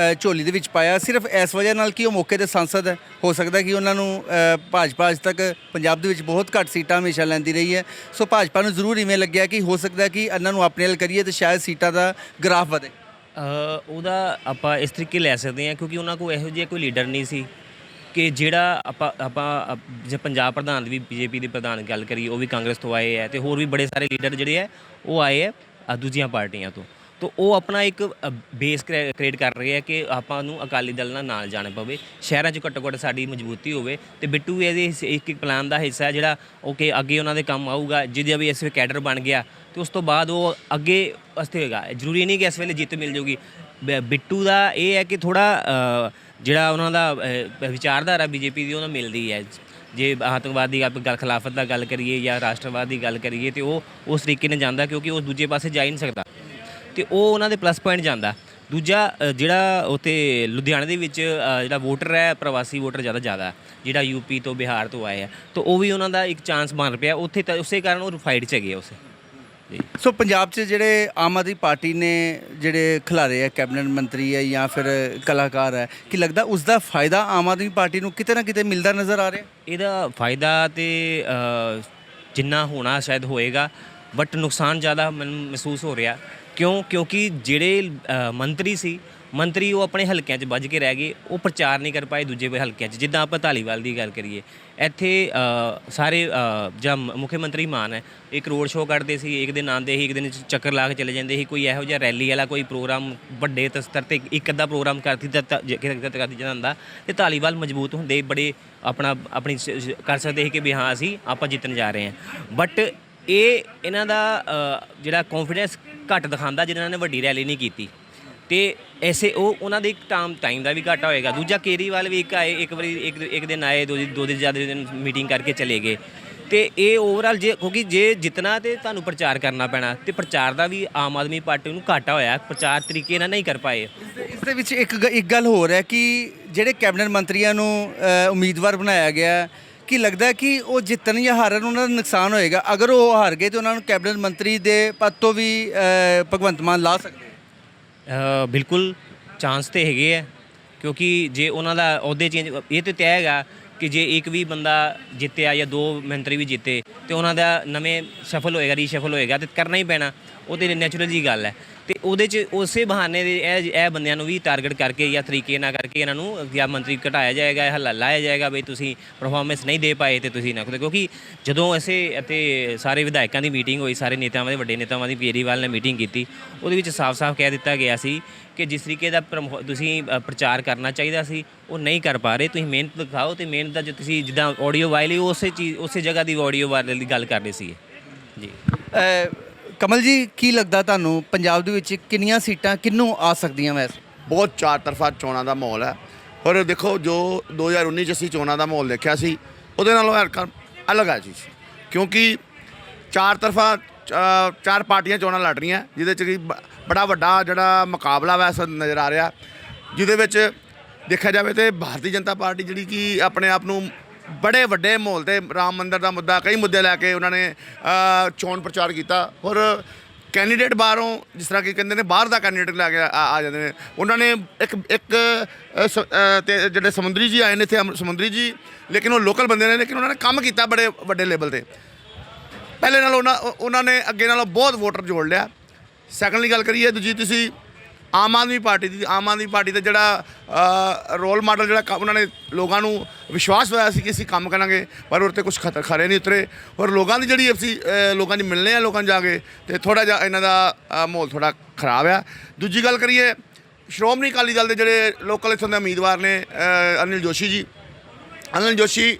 ਅ, ਝੋਲੀ ਦੇ ਵਿੱਚ ਪਾਇਆ। ਸਿਰਫ ਇਸ ਵਜ੍ਹਾ ਨਾਲ ਕਿ ਉਹ ਮੌਕੇ ਤੇ ਸਾਂਸਦ ਹੈ ਹੋ ਸਕਦਾ ਕਿ ਉਹਨਾਂ ਨੂੰ ਅ, ਭਾਜਪਾ ਅੱਜ ਤੱਕ ਪੰਜਾਬ ਦੇ ਵਿੱਚ ਬਹੁਤ ਘੱਟ ਸੀਟਾਂ ਹਮੇਸ਼ਾ ਲੈਂਦੀ ਰਹੀ ਹੈ। ਸੋ ਭਾਜਪਾ ਨੂੰ ਜ਼ਰੂਰ ਇਵੇਂ ਲੱਗਿਆ ਕਿ ਹੋ ਸਕਦਾ ਕਿ ਇਹਨਾਂ ਨੂੰ ਆਪਣੇ ਨਾਲ ਕਰੀਏ ਤੇ ਸ਼ਾਇਦ ਸੀਟਾਂ ਦਾ ਗ੍ਰਾਫ ਵਧੇ। ਅ, ਉਹਦਾ ਆਪਾਂ ਇਸ ਤਰੀਕੇ ਲੈ ਸਕਦੇ ਹਾਂ ਕਿਉਂਕਿ ਉਹਨਾਂ ਕੋਲ ਇਹੋ ਜਿਹਾ ਕੋਈ ਲੀਡਰ ਨਹੀਂ ਸੀ। ਕਿ ਜਿਹੜਾ ਆਪਾਂ ਆਪਾਂ ਜੇ ਪੰਜਾਬ ਪ੍ਰਧਾਨ ਦੀ ਵੀ ਬੀਜੇਪੀ ਦੇ ਪ੍ਰਧਾਨ ਗੱਲ ਕਰੀਏ, ਉਹ ਵੀ ਕਾਂਗਰਸ ਤੋਂ ਆਏ ਹੈ ਤੇ ਹੋਰ ਵੀ ਬੜੇ ਸਾਰੇ ਲੀਡਰ ਜਿਹੜੇ ਹੈ, ਉਹ ਆਏ ਹੈ ਦੂਜੀਆਂ ਪਾਰਟੀਆਂ ਤੋਂ। ਤੋ ਉਹ ਆਪਣਾ ਇੱਕ ਬੇਸ ਕ੍ਰੀਏਟ ਕਰ ਰਹੇ ਆ ਕਿ ਆਪਾਂ ਨੂੰ ਅਕਾਲੀ ਦਲ ਨਾਲ ਨਾਲ ਜਾਣਾ ਪਵੇ, ਸ਼ਹਿਰਾਂ 'ਚ ਘੱਟੋ ਘੱਟ ਸਾਡੀ ਮਜ਼ਬੂਤੀ ਹੋਵੇ ਤੇ ਬਿੱਟੂ ਇਹਦੇ ਇੱਕ ਇੱਕ ਪਲਾਨ ਦਾ ਹਿੱਸਾ ਹੈ ਜਿਹੜਾ ਕਿ ਅੱਗੇ ਉਹਨਾਂ ਦੇ ਕੰਮ ਆਊਗਾ, ਜਿਹਦੇ ਵੀ ਇਸ ਵੇ ਕੈਡਰ ਬਣ ਗਿਆ, ਤੇ ਉਸ ਤੋਂ ਬਾਅਦ ਉਹ ਅੱਗੇ ਵਾਸਤੇ ਹੋਏਗਾ ਜ਼ਰੂਰੀ ਨਹੀਂ ਕਿ ਇਸ ਵੇਲੇ ਜਿੱਤ ਮਿਲ ਜੂਗੀ। ਬ- ਬਿੱਟੂ ਦਾ ਇਹ ਹੈ ਕਿ ਥੋੜਾ ਜਿਹੜਾ ਉਹਨਾਂ ਦਾ ਅ, ਵਿਚਾਰਧਾਰਾ ਬੀਜੇਪੀ ਦੀ ਉਹਨਾਂ ਮਿਲਦੀ ਹੈ। ਜੇ ਆਤੰਕਵਾਦ ਦੀ ਗੱਲ ਖਿਲਾਫਤ ਦਾ ਗੱਲ ਕਰੀਏ ਜਾਂ ਰਾਸ਼ਟਰਵਾਦ ਦੀ ਗੱਲ ਕਰੀਏ ਤੇ ਉਹ ਉਸ ਤਰੀਕੇ ਨਾਲ ਜਾਂਦਾ ਕਿਉਂਕਿ ਉਹ ਦੂਜੇ ਪਾਸੇ ਜਾ ਹੀ ਨਹੀਂ ਸਕਦਾ। ਤੇ ਉਹ ਉਹਨਾਂ ਦੇ ਪਲੱਸ ਪੁਆਇੰਟ ਜਾਂਦਾ। ਦੂਜਾ ਜਿਹੜਾ ਉਤੇ ਲੁਧਿਆਣੇ ਦੇ ਵਿੱਚ ਜਿਹੜਾ ਵੋਟਰ ਹੈ ਪ੍ਰਵਾਸੀ ਵੋਟਰ ਜ਼ਿਆਦਾ ਜ਼ਿਆਦਾ ਹੈ, ਜਿਹੜਾ ਯੂਪੀ ਤੋਂ ਬਿਹਾਰ ਤੋਂ ਆਏ ਆ ਤਾਂ ਉਹ ਵੀ ਉਹਨਾਂ ਦਾ ਇੱਕ ਚਾਂਸ ਬਣ ਪਿਆ। ਉੱਥੇ ਤਾਂ ਉਸੇ ਕਾਰਨ ਉਹ ਫਾਈਟ 'ਚ ਹੈਗੇ ਆ ਉਸੇ ਸੋ ਪੰਜਾਬ 'ਚ ਜਿਹੜੇ ਆਮ ਆਦਮੀ ਪਾਰਟੀ ਨੇ ਜਿਹੜੇ ਖਿਲਾਰੇ ਆ, ਕੈਬਨਿਟ ਮੰਤਰੀ ਹੈ ਜਾਂ ਫਿਰ ਕਲਾਕਾਰ ਹੈ ਕਿ ਲੱਗਦਾ ਉਸ ਦਾ ਫਾਇਦਾ ਆਮ ਆਦਮੀ ਪਾਰਟੀ ਨੂੰ ਕਿਤੇ ਨਾ ਕਿਤੇ ਮਿਲਦਾ ਨਜ਼ਰ ਆ ਰਿਹਾ? ਇਹਦਾ ਫਾਇਦਾ ਤੇ ਜਿੰਨਾ ਹੋਣਾ ਸ਼ਾਇਦ ਹੋਏਗਾ ਬਟ ਨੁਕਸਾਨ ਜ਼ਿਆਦਾ ਮੈਨੂੰ ਮਹਿਸੂਸ ਹੋ ਰਿਹਾ। ਕਿਉਂ? ਕਿਉਂਕਿ ਜਿਹੜੇ ਮੰਤਰੀ ਸੀ ਮੰਤਰੀ ਉਹ ਆਪਣੇ ਹਲਕਿਆਂ 'ਚ ਵੱਜ ਕੇ ਰਹਿ ਗਏ, ਉਹ ਪ੍ਰਚਾਰ ਨਹੀਂ ਕਰ ਪਾਏ ਦੂਜੇ ਹਲਕਿਆਂ 'ਚ। ਜਿੱਦਾਂ ਆਪਾਂ ਧਾਲੀਵਾਲ ਦੀ ਗੱਲ ਕਰੀਏ, ਇੱਥੇ ਸਾਰੇ ਜਾਂ ਮੁੱਖ ਮੰਤਰੀ ਮਾਨ ਹੈ, ਇੱਕ ਰੋਡ ਸ਼ੋਅ ਕਰਦੇ ਸੀ, ਇੱਕ ਦਿਨ ਆਉਂਦੇ ਸੀ, ਇੱਕ ਦਿਨ ਚੱਕਰ ਲਾ ਕੇ ਚਲੇ ਜਾਂਦੇ ਸੀ, ਕੋਈ ਇਹੋ ਜਿਹਾ ਰੈਲੀ ਵਾਲਾ ਕੋਈ ਪ੍ਰੋਗਰਾਮ ਵੱਡੇ ਤਸਤਰ ਤੇ ਇੱਕ ਅੱਧਾ ਪ੍ਰੋਗਰਾਮ ਕਰਦੀ ਤਾਂ ਤਾਂ, ਜੇ ਕਰਦੀ ਜਾਂਦਾ ਤੇ ਧਾਲੀਵਾਲ ਮਜ਼ਬੂਤ ਹੁੰਦੇ, ਬੜੇ ਆਪਣਾ, ਆਪਣੀ ਕਰ ਸਕਦੇ ਸੀ ਕਿ ਵੀ ਹਾਂ, ਅਸੀਂ ਆਪਾਂ ਜਿੱਤਣ ਜਾ ਰਹੇ ਹਾਂ। ਬਟ ਇਹ, ਇਹਨਾਂ ਦਾ ਜਿਹੜਾ ਕੌਨਫੀਡੈਂਸ ਘੱਟ ਦਿਖਾਉਂਦਾ ਜਿਨ੍ਹਾਂ ਨੇ ਵੱਡੀ ਰੈਲੀ ਨਹੀਂ ਕੀਤੀ। ਤੇ ਐਸੇ ਉਹ, ਉਹਨਾਂ ਦੇ ਇੱਕ ਟਾਈਮ ਟਾਈਮ ਦਾ ਵੀ ਘਾਟਾ ਹੋਏਗਾ। ਦੂਜਾ ਕੇਰੀਵਾਲ ਵੀ ਇੱਕ ਆਏ, ਇੱਕ ਵਾਰੀ, ਇੱਕ ਇੱਕ ਦਿਨ ਆਏ, ਦੋ ਦੋ ਦਿਨ ਜ਼ਿਆਦਾ ਦਿਨ ਮੀਟਿੰਗ ਕਰਕੇ ਚਲੇ ਗਏ। ਤੇ ਇਹ ਓਵਰਆਲ ਜੇ, ਕਿਉਂਕਿ ਜੇ ਜਿੱਤਣਾ ਤੇ ਤੁਹਾਨੂੰ ਪ੍ਰਚਾਰ ਕਰਨਾ ਪੈਣਾ, ਤੇ ਪ੍ਰਚਾਰ ਦਾ ਵੀ ਆਮ ਆਦਮੀ ਪਾਰਟੀ ਨੂੰ ਘਾਟਾ ਹੋਇਆ, ਪ੍ਰਚਾਰ ਤਰੀਕੇ ਨਾਲ ਨਹੀਂ ਕਰ ਪਾਏ। ਇਸ ਦੇ ਵਿੱਚ ਇੱਕ ਗ- ਇੱਕ ਗੱਲ ਹੋਰ ਹੈ ਕਿ ਜਿਹੜੇ ਕੈਬਨਿਟ ਮੰਤਰੀਆਂ ਨੂੰ ਉਮੀਦਵਾਰ ਬਣਾਇਆ ਗਿਆ, ਕਿ ਲੱਗਦਾ ਕਿ ਉਹ ਜਿੱਤਣ ਜਾਂ ਹਾਰਨ ਉਹਨਾਂ ਦਾ ਨੁਕਸਾਨ ਹੋਏਗਾ। ਅਗਰ ਉਹ ਹਾਰ ਗਏ ਤੇ ਉਹਨਾਂ ਨੂੰ ਕੈਬਨਿਟ ਮੰਤਰੀ ਦੇ ਪਦ ਤੋਂ ਵੀ ਭਗਵੰਤ ਮਾਨ ਲਾ ਸਕਦੇ ਬਿਲਕੁਲ ਚਾਂਸ ਤੇ ਹੈਗੇ ਆ, ਕਿਉਂਕਿ ਜੇ ਉਹਨਾਂ ਦਾ ਅਹੁਦੇ ਚੇਂਜ ਇਹ ਤੇ ਤੈਅ ਹੈਗਾ ਕਿ ਜੇ ਇੱਕ ਵੀ ਬੰਦਾ ਜਿੱਤਿਆ ਜਾਂ ਦੋ ਮੰਤਰੀ ਵੀ ਜਿੱਤੇ ਤੇ ਉਹਨਾਂ ਦਾ ਨਵੇਂ ਸ਼ਫਲ ਹੋਏਗਾ ਰੀਸ਼ਫਲ ਹੋਏਗਾ ਤੇ ਕਰਨਾ ਹੀ ਪੈਣਾ, ਉਹ ਤੇ ਨੈਚੁਰਲ ਜੀ ਗੱਲ ਹੈ। ਤੇ ਉਹਦੇ ਚ ਉਸੇ ਬਹਾਨੇ ਦੇ ਇਹ ਇਹ ਬੰਦਿਆਂ ਨੂੰ ਵੀ ਟਾਰਗੇਟ ਕਰਕੇ ਜਾਂ ਤਰੀਕੇ ਨਾਲ ਕਰਕੇ ਇਹਨਾਂ ਨੂੰ ਜਾਂ ਮੰਤਰੀ ਘਟਾਇਆ ਜਾਏਗਾ ਜਾਂ ਹੱਲਾ ਲਾਇਆ ਜਾਏਗਾ ਵੀ ਤੁਸੀਂ ਪਰਫਾਰਮੈਂਸ ਨਹੀਂ ਦੇ ਪਾਏ ਤੇ ਤੁਸੀਂ ਨਾ ਕਰੋ ਕਿਉਂਕਿ ਜਦੋਂ ਅਸੀਂ ਅਤੇ ਸਾਰੇ ਵਿਧਾਇਕਾਂ ਦੀ ਮੀਟਿੰਗ ਹੋਈ, ਸਾਰੇ ਨੇਤਾਵਾਂ ਦੇ ਵੱਡੇ ਨੇਤਾਵਾਂ ਦੀ, ਕੇਜਰੀਵਾਲ ਨੇ ਮੀਟਿੰਗ ਕੀਤੀ, ਉਹਦੇ ਵਿੱਚ ਸਾਫ਼-ਸਾਫ਼ ਕਹਿ ਦਿੱਤਾ ਗਿਆ ਸੀ ਕਿ ਜਿਸ ਤਰੀਕੇ ਦਾ ਪ੍ਰਮੋ- ਤੁਸੀਂ ਪ੍ਰਚਾਰ ਕਰਨਾ ਚਾਹੀਦਾ ਸੀ, ਉਹ ਨਹੀਂ ਕਰ ਪਾ ਰਹੇ, ਤੁਸੀਂ ਮਿਹਨਤ ਦਿਖਾਓ ਤੇ ਮਿਹਨਤ ਦਾ ਜੋ ਤੁਸੀਂ ਜਿੱਦਾਂ ਆਡੀਓ ਵਾਇਰਲ ਉਸੇ ਚੀਜ਼ ਉਸੇ ਜਗ੍ਹਾ ਦੀ ਆਡੀਓ ਵਾਇਰਲ ਦੀ ਗੱਲ ਕਰ ਰਹੇ ਸੀ ਜੀ। ਕਮਲ ਜੀ ਕੀ ਲੱਗਦਾ ਤੁਹਾਨੂੰ ਪੰਜਾਬ ਦੇ ਵਿੱਚ ਕਿੰਨੀਆਂ ਸੀਟਾਂ ਕਿੰਨੂੰ ਆ ਸਕਦੀਆਂ ਵੈਸੇ? ਬਹੁਤ ਚਾਰ ਤਰਫਾ ਚੋਣਾਂ ਦਾ ਮਾਹੌਲ ਹੈ। ਔਰ ਦੇਖੋ ਜੋ 2019 ਚ ਅਸੀਂ ਚੋਣਾਂ ਦਾ ਮਾਹੌਲ ਦੇਖਿਆ ਸੀ ਉਹਦੇ ਨਾਲੋਂ ਐਰਕਾ ਅਲੱਗ ਹੈ ਚੀਜ਼ ਕਿਉਂਕਿ ਚਾਰ ਤਰਫਾ ਅ, ਚਾਰ ਪਾਰਟੀਆਂ ਚੋਣਾਂ ਲੜ ਰਹੀਆਂ ਜਿਹਦੇ ਚ ਕਿ ਬੜਾ ਵੱਡਾ ਜਿਹੜਾ ਮੁਕਾਬਲਾ ਵੈ ਨਜ਼ਰ ਆ ਰਿਹਾ ਜਿਹਦੇ ਵਿੱਚ ਦੇਖਿਆ ਜਾਵੇ ਤੇ ਭਾਰਤੀ ਜਨਤਾ ਪਾਰਟੀ ਜਿਹੜੀ ਕਿ ਆਪਣੇ ਆਪ ਨੂੰ ਬੜੇ ਵੱਡੇ ਮਾਹੌਲ ਤੇ ਰਾਮ ਮੰਦਿਰ ਦਾ ਮੁੱਦਾ ਕਈ ਮੁੱਦੇ ਲੈ ਕੇ ਉਹਨਾਂ ਨੇ ਚੋਣ ਪ੍ਰਚਾਰ ਕੀਤਾ। ਔਰ ਕੈਂਡੀਡੇਟ ਬਾਹਰੋਂ ਜਿਸ ਤਰ੍ਹਾਂ ਕਿ ਕਹਿੰਦੇ ਨੇ ਬਾਹਰ ਦਾ ਕੈਂਡੀਡੇਟ ਲੈ ਕੇ ਆ ਆ ਜਾਂਦੇ ਨੇ। ਉਹਨਾਂ ਨੇ ਇੱਕ ਇੱਕ ਅ, ਤੇ ਜਿਹੜੇ ਸਮੁੰਦਰੀ ਜੀ ਆਏ ਨੇ ਇੱਥੇ ਅਮ- ਸਮੁੰਦਰੀ ਜੀ ਲੇਕਿਨ ਉਹ ਲੋਕਲ ਬੰਦੇ ਨੇ ਲੇਕਿਨ ਉਹਨਾਂ ਨੇ ਕੰਮ ਕੀਤਾ ਬੜੇ ਵੱਡੇ ਲੈਵਲ ਤੇ। ਪਹਿਲੇ ਨਾਲ ਉਹਨਾਂ ਉਹਨਾਂ ਨੇ ਅੱਗੇ ਨਾਲੋਂ ਬਹੁਤ ਵੋਟਰ ਜੋੜ ਲਿਆ। ਸੈਕੰਡਲੀ ਗੱਲ ਕਰੀਏ ਦੂਜੀ ਤੁਸੀਂ ਆਮ ਆਦਮੀ ਪਾਰਟੀ ਦੀ, ਆਮ ਆਦਮੀ ਪਾਰਟੀ ਦਾ ਜਿਹੜਾ ਰੋਲ ਮਾਡਲ ਜਿਹੜਾ ਕੰਮ ਉਹਨਾਂ ਨੇ ਲੋਕਾਂ ਨੂੰ ਵਿਸ਼ਵਾਸ ਹੋਇਆ ਸੀ ਕਿ ਅਸੀਂ ਕੰਮ ਕਰਾਂਗੇ, ਪਰ ਉਹ ਤੇ ਕੁਝ ਖਤਰ ਖਰੇ ਨਹੀਂ ਉਤਰੇ। ਔਰ ਲੋਕਾਂ ਦੀ ਜਿਹੜੀ ਅਸੀਂ ਲੋਕਾਂ ਦੀ ਮਿਲਨੇ ਆ ਲੋਕਾਂ ਨੂੰ ਜਾ ਕੇ, ਤੇ ਥੋੜਾ ਜਿਹਾ ਇਹਨਾਂ ਦਾ ਮਾਹੌਲ ਥੋੜਾ ਖਰਾਬ ਆ। ਦੂਜੀ ਗੱਲ ਕਰੀਏ, ਸ਼੍ਰੋਮਣੀ ਅਕਾਲੀ ਦਲ ਦੇ ਜਿਹੜੇ ਲੋਕਲ ਇੱਥੋਂ ਦੇ ਉਮੀਦਵਾਰ ਨੇ ਅਨਿਲ ਜੋਸ਼ੀ ਜੀ। ਅਨਿਲ ਜੋਸ਼ੀ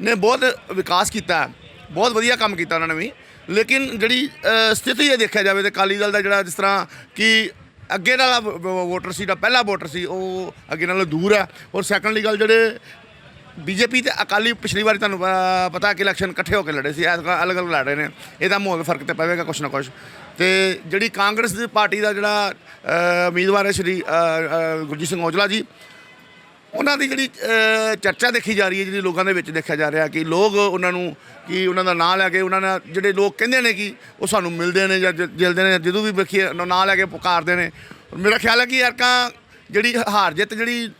ਨੇ ਬਹੁਤ ਵਿਕਾਸ ਕੀਤਾ, ਬਹੁਤ ਵਧੀਆ ਕੰਮ ਕੀਤਾ ਉਹਨਾਂ ਨੇ ਵੀ। ਲੇਕਿਨ ਜਿਹੜੀ ਸਥਿਤੀ ਇਹ ਦੇਖਿਆ ਜਾਵੇ ਤੇ ਅਕਾਲੀ ਦਲ ਦਾ ਜਿਹੜਾ ਜਿਸ ਤਰ੍ਹਾਂ ਕਿ ਅੱਗੇ ਨਾਲ ਵ- ਵੋਟਰ ਸੀ, ਜਿਹੜਾ ਪਹਿਲਾ ਵੋਟਰ ਸੀ, ਉਹ ਅੱਗੇ ਨਾਲੋਂ ਦੂਰ ਹੈ ਔਰ ਸੈਕੰਡਲੀ ਗੱਲ ਜਿਹੜੇ ਬੀਜੇਪੀ ਤੇ ਅਕਾਲੀ ਪਿਛਲੀ ਵਾਰੀ ਤੁਹਾਨੂੰ ਪ- ਪਤਾ ਕਿ ਇਲੈਕਸ਼ਨ ਇਕੱਠੇ ਹੋ ਕੇ ਲੜੇ ਸੀ, ਐਤਕਾਂ ਅਲੱਗ-ਅਲੱਗ ਲੜ ਰਹੇ ਨੇ। ਇਹਦਾ ਮਾਹੌਲ ਫ਼ਰਕ ਤੇ ਪਵੇਗਾ ਕੁਛ ਨਾ ਕੁਛ। ਤੇ ਜਿਹੜੀ ਕਾਂਗਰਸ ਦੀ ਪਾਰਟੀ ਦਾ ਜਿਹੜਾ ਉਮੀਦਵਾਰ ਹੈ ਸ਼੍ਰੀ ਗੁਰਜੀਤ ਸਿੰਘ ਔਜਲਾ ਜੀ ਉਹਨਾਂ ਦੀ ਜਿਹੜੀ ਚਰਚਾ ਦੇਖੀ ਜਾ ਰਹੀ ਹੈ, ਜਿਹੜੀ ਲੋਕਾਂ ਦੇ ਵਿੱਚ ਦੇਖਿਆ ਜਾ ਰਿਹਾ ਕਿ ਲੋਕ ਉਹਨਾਂ ਨੂੰ ਕਿ ਉਹਨਾਂ ਦਾ ਨਾਂ ਲੈ ਕੇ ਉਹਨਾਂ ਨਾਲ ਜਿਹੜੇ ਲੋਕ ਕਹਿੰਦੇ ਨੇ ਕਿ ਉਹ ਸਾਨੂੰ ਮਿਲਦੇ ਨੇ ਜਾਂ ਜ- ਜਿਲਦੇ ਨੇ ਜਦੋਂ ਵੀ ਵੇਖੀਏ ਨਾਂ ਲੈ ਕੇ ਪੁਕਾਰਦੇ ਨੇ। ਮੇਰਾ ਖਿਆਲ ਹੈ ਕਿ ਯਾਰਕਾਂ ਜਿਹੜੀ ਹਾਰ ਜਿੱਤ ਜਿਹੜੀ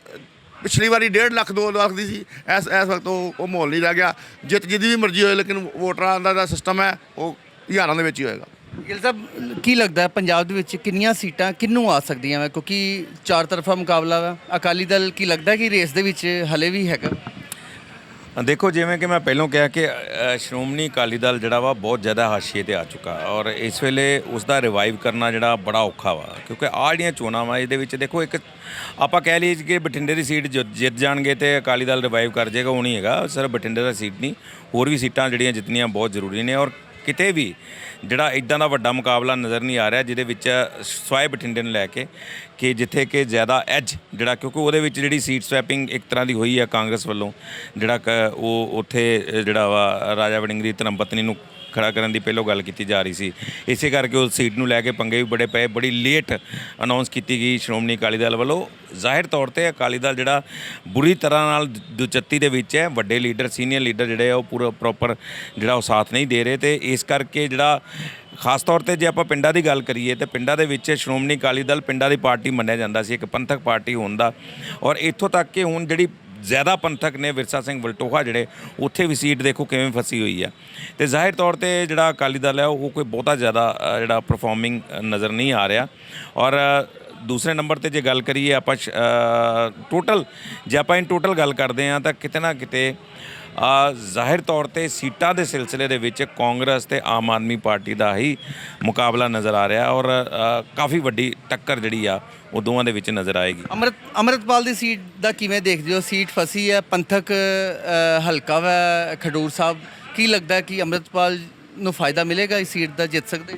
ਪਿਛਲੀ ਵਾਰੀ 1.5 ਲੱਖ 2 ਲੱਖ ਦੀ ਸੀ ਇਸ ਇਸ ਵਕਤ ਉਹ ਉਹ ਮਾਹੌਲ ਨਹੀਂ ਰਹਿ ਗਿਆ। ਜਿੱਤ ਜਿਹਦੀ ਵੀ ਮਰਜ਼ੀ ਹੋਏ, ਲੇਕਿਨ ਵੋਟਰਾਂ ਦਾ ਦਾ ਸਿਸਟਮ ਹੈ, ਉਹ ਹਜ਼ਾਰਾਂ ਦੇ ਵਿੱਚ ਹੀ ਹੋਏਗਾ। ਗਿਲ ਸਾਹਿਬ ਕੀ ਲੱਗਦਾ ਹੈ ਪੰਜਾਬ ਦੇ ਵਿੱਚ ਕਿੰਨੀਆਂ ਸੀਟਾਂ ਕਿੰਨੂੰ ਆ ਸਕਦੀਆਂ ਵਾ? ਕਿਉਂਕਿ ਚਾਰ ਤਰਫਾ ਮੁਕਾਬਲਾ ਵਾ। ਅਕਾਲੀ ਦਲ ਕੀ ਲੱਗਦਾ ਕਿ ਰੇਸ ਦੇ ਵਿੱਚ ਹਲੇ ਵੀ ਹੈਗਾ? ਦੇਖੋ ਜਿਵੇਂ ਕਿ ਮੈਂ ਪਹਿਲਾਂ ਕਿਹਾ ਕਿ ਅ, ਸ਼੍ਰੋਮਣੀ ਅਕਾਲੀ ਦਲ ਜਿਹੜਾ ਵਾ ਬਹੁਤ ਜ਼ਿਆਦਾ ਹਾਸ਼ੀਏ ਤੇ ਆ ਚੁੱਕਾ। ਔਰ ਇਸ ਵੇਲੇ ਉਸ ਦਾ ਰਿਵਾਈਵ ਕਰਨਾ ਜਿਹੜਾ ਬੜਾ ਔਖਾ ਵਾ। ਕਿਉਂਕਿ ਆਹ ਜਿਹੜੀਆਂ ਚੋਣਾਂ ਵਾ ਇਹਦੇ ਵਿੱਚ ਦੇਖੋ ਇੱਕ ਆਪਾਂ ਕਹਿ ਲਈਏ ਕਿ ਬਠਿੰਡੇ ਦੀ ਸੀਟ ਜਿ- ਜਿੱਤ ਜਾਣਗੇ ਤੇ ਅਕਾਲੀ ਦਲ ਰਿਵਾਈਵ ਕਰ ਜਾਏਗਾ ਉਹ ਨਹੀਂ ਹੈਗਾ। ਸਿਰਫ ਬਠਿੰਡੇ ਦਾ ਸੀਟ ਨਹੀਂ ਹੋਰ ਵੀ ਸੀਟਾਂ ਜਿਹੜੀਆਂ ਜਿੱਤਣੀਆਂ ਬਹੁਤ ਜ਼ਰੂਰੀ ਨੇ। ਔਰ ਕਿਤੇ ਵੀ ਜਿਹੜਾ ਇਦਾਂ ਦਾ ਵੱਡਾ ਮੁਕਾਬਲਾ ਨਜ਼ਰ ਨਹੀਂ ਆ ਰਿਹਾ, ਜਿਹਦੇ ਵਿੱਚ ਸਵਾਏ ਬਠਿੰਡੇ ਨੂੰ ਲੈ ਕੇ ਕਿ ਜਿੱਥੇ ਕਿ ਜ਼ਿਆਦਾ ਐਜ ਜਿਹੜਾ ਕਿਉਂਕਿ ਉਹਦੇ ਵਿੱਚ ਜਿਹੜੀ ਸੀਟ ਸਵੈਪਿੰਗ ਇੱਕ ਤਰ੍ਹਾਂ ਦੀ ਹੋਈ ਹੈ ਕਾਂਗਰਸ ਵੱਲੋਂ, ਜਿਹੜਾ ਕ- ਉਹ ਉੱਥੇ ਜਿਹੜਾ ਵਾ ਰਾਜਾ ਵੜਿੰਗ ਦੀ ਧਰਮ ਪਤਨੀ ਨੂੰ ਖੜਾ ਕਰਨ ਦੀ ਪਹਿਲੋਂ ਗੱਲ ਕੀਤੀ ਜਾ ਰਹੀ ਸੀ। ਇਸੇ ਕਰਕੇ ਉਸ ਸੀਟ ਨੂੰ ਲੈ ਕੇ ਪੰਗੇ ਵੀ ਬੜੇ ਪਏ, ਬੜੀ ਲੇਟ ਅਨਾਉਂਸ ਕੀਤੀ ਗਈ ਸ਼੍ਰੋਮਣੀ ਅਕਾਲੀ ਦਲ ਵੱਲੋਂ। ਜ਼ਾਹਿਰ ਤੌਰ ਤੇ ਅਕਾਲੀ ਦਲ ਜਿਹੜਾ ਬੁਰੀ ਤਰ੍ਹਾਂ ਨਾਲ ਦੁਚੱਤੀ ਦੇ ਵਿੱਚ ਹੈ, ਵੱਡੇ ਲੀਡਰ, ਸੀਨੀਅਰ ਲੀਡਰ ਜਿਹੜੇ ਆ, ਉਹ ਪੂਰਾ ਪ੍ਰੋਪਰ ਜਿਹੜਾ ਉਹ ਸਾਥ ਨਹੀਂ ਦੇ ਰਹੇ ਤੇ ਇਸ ਕਰਕੇ ਜਿਹੜਾ ਖਾਸ ਤੌਰ ਤੇ ਜੇ ਆਪਾਂ ਪਿੰਡਾਂ ਦੀ ਗੱਲ ਕਰੀਏ ਤੇ ਪਿੰਡਾਂ ਦੇ ਵਿੱਚ ਸ਼੍ਰੋਮਣੀ ਅਕਾਲੀ ਦਲ ਪਿੰਡਾਂ ਦੀ ਪਾਰਟੀ ਮੰਨਿਆ ਜਾਂਦਾ ਸੀ, ਇੱਕ ਪੰਥਕ ਪਾਰਟੀ ਹੋਣ ਦਾ। ਔਰ ਇੱਥੋਂ ਤੱਕ ਕਿ ਹੁਣ ਜਿਹੜੀ ਜ਼ਿਆਦਾ ਪੰਥਕ ਨੇ ਵਿਰਸਾ ਸਿੰਘ ਵਲਟੋਹਾ ਜਿਹੜੇ, ਉੱਥੇ ਵੀ ਸੀਟ ਦੇਖੋ ਕਿਵੇਂ ਫਸੀ ਹੋਈ ਹੈ। ਤੇ ਜ਼ਾਹਿਰ ਤੌਰ ਤੇ ਜਿਹੜਾ ਅਕਾਲੀ ਦਲ ਹੈ, ਉਹ ਕੋਈ ਬਹੁਤਾ ਜ਼ਿਆਦਾ ਜਿਹੜਾ ਪਰਫਾਰਮਿੰਗ ਨਜ਼ਰ ਨਹੀਂ ਆ ਰਿਹਾ। ਔਰ ਦੂਸਰੇ ਨੰਬਰ ਤੇ ਜੇ ਗੱਲ ਕਰੀਏ ਆਪਾਂ ਟੋਟਲ ਜੇ ਆਪਾਂ ਇਨ ਟੋਟਲ ਗੱਲ ਕਰਦੇ ਆ ਤਾਂ ਕਿਤੇ ਨਾ ਕਿਤੇ ਜ਼ਾਹਿਰ ਤੌਰ ਤੇ ਸੀਟਾਂ ਦੇ ਸਿਲਸਿਲੇ ਦੇ ਵਿੱਚ ਕਾਂਗਰਸ ਤੇ ਆਮ ਆਦਮੀ ਪਾਰਟੀ ਦਾ ਹੀ ਮੁਕਾਬਲਾ ਨਜ਼ਰ ਆ ਰਿਹਾ ਔਰ ਕਾਫੀ ਵੱਡੀ ਟੱਕਰ ਜਿਹੜੀ ਆ ਉਹ ਦੋਵਾਂ ਦੇ ਵਿੱਚ ਨਜ਼ਰ ਆਏਗੀ। ਅੰਮ੍ਰਿਤ ਅੰਮ੍ਰਿਤਪਾਲ ਦੀ ਸੀਟ ਦਾ ਕਿਵੇਂ ਦੇਖਦੇ ਹੋ? ਸੀਟ ਫਸੀ ਹੈ ਪੰਥਕ ਹਲਕਾ ਵਾ ਖਡੂਰ ਸਾਹਿਬ ਕੀ ਲੱਗਦਾ ਕਿ ਅੰਮ੍ਰਿਤਪਾਲ ਨੂੰ ਫਾਇਦਾ ਮਿਲੇਗਾ ਇਸ ਸੀਟ ਦਾ ਜਿੱਤ ਸਕਦੇ?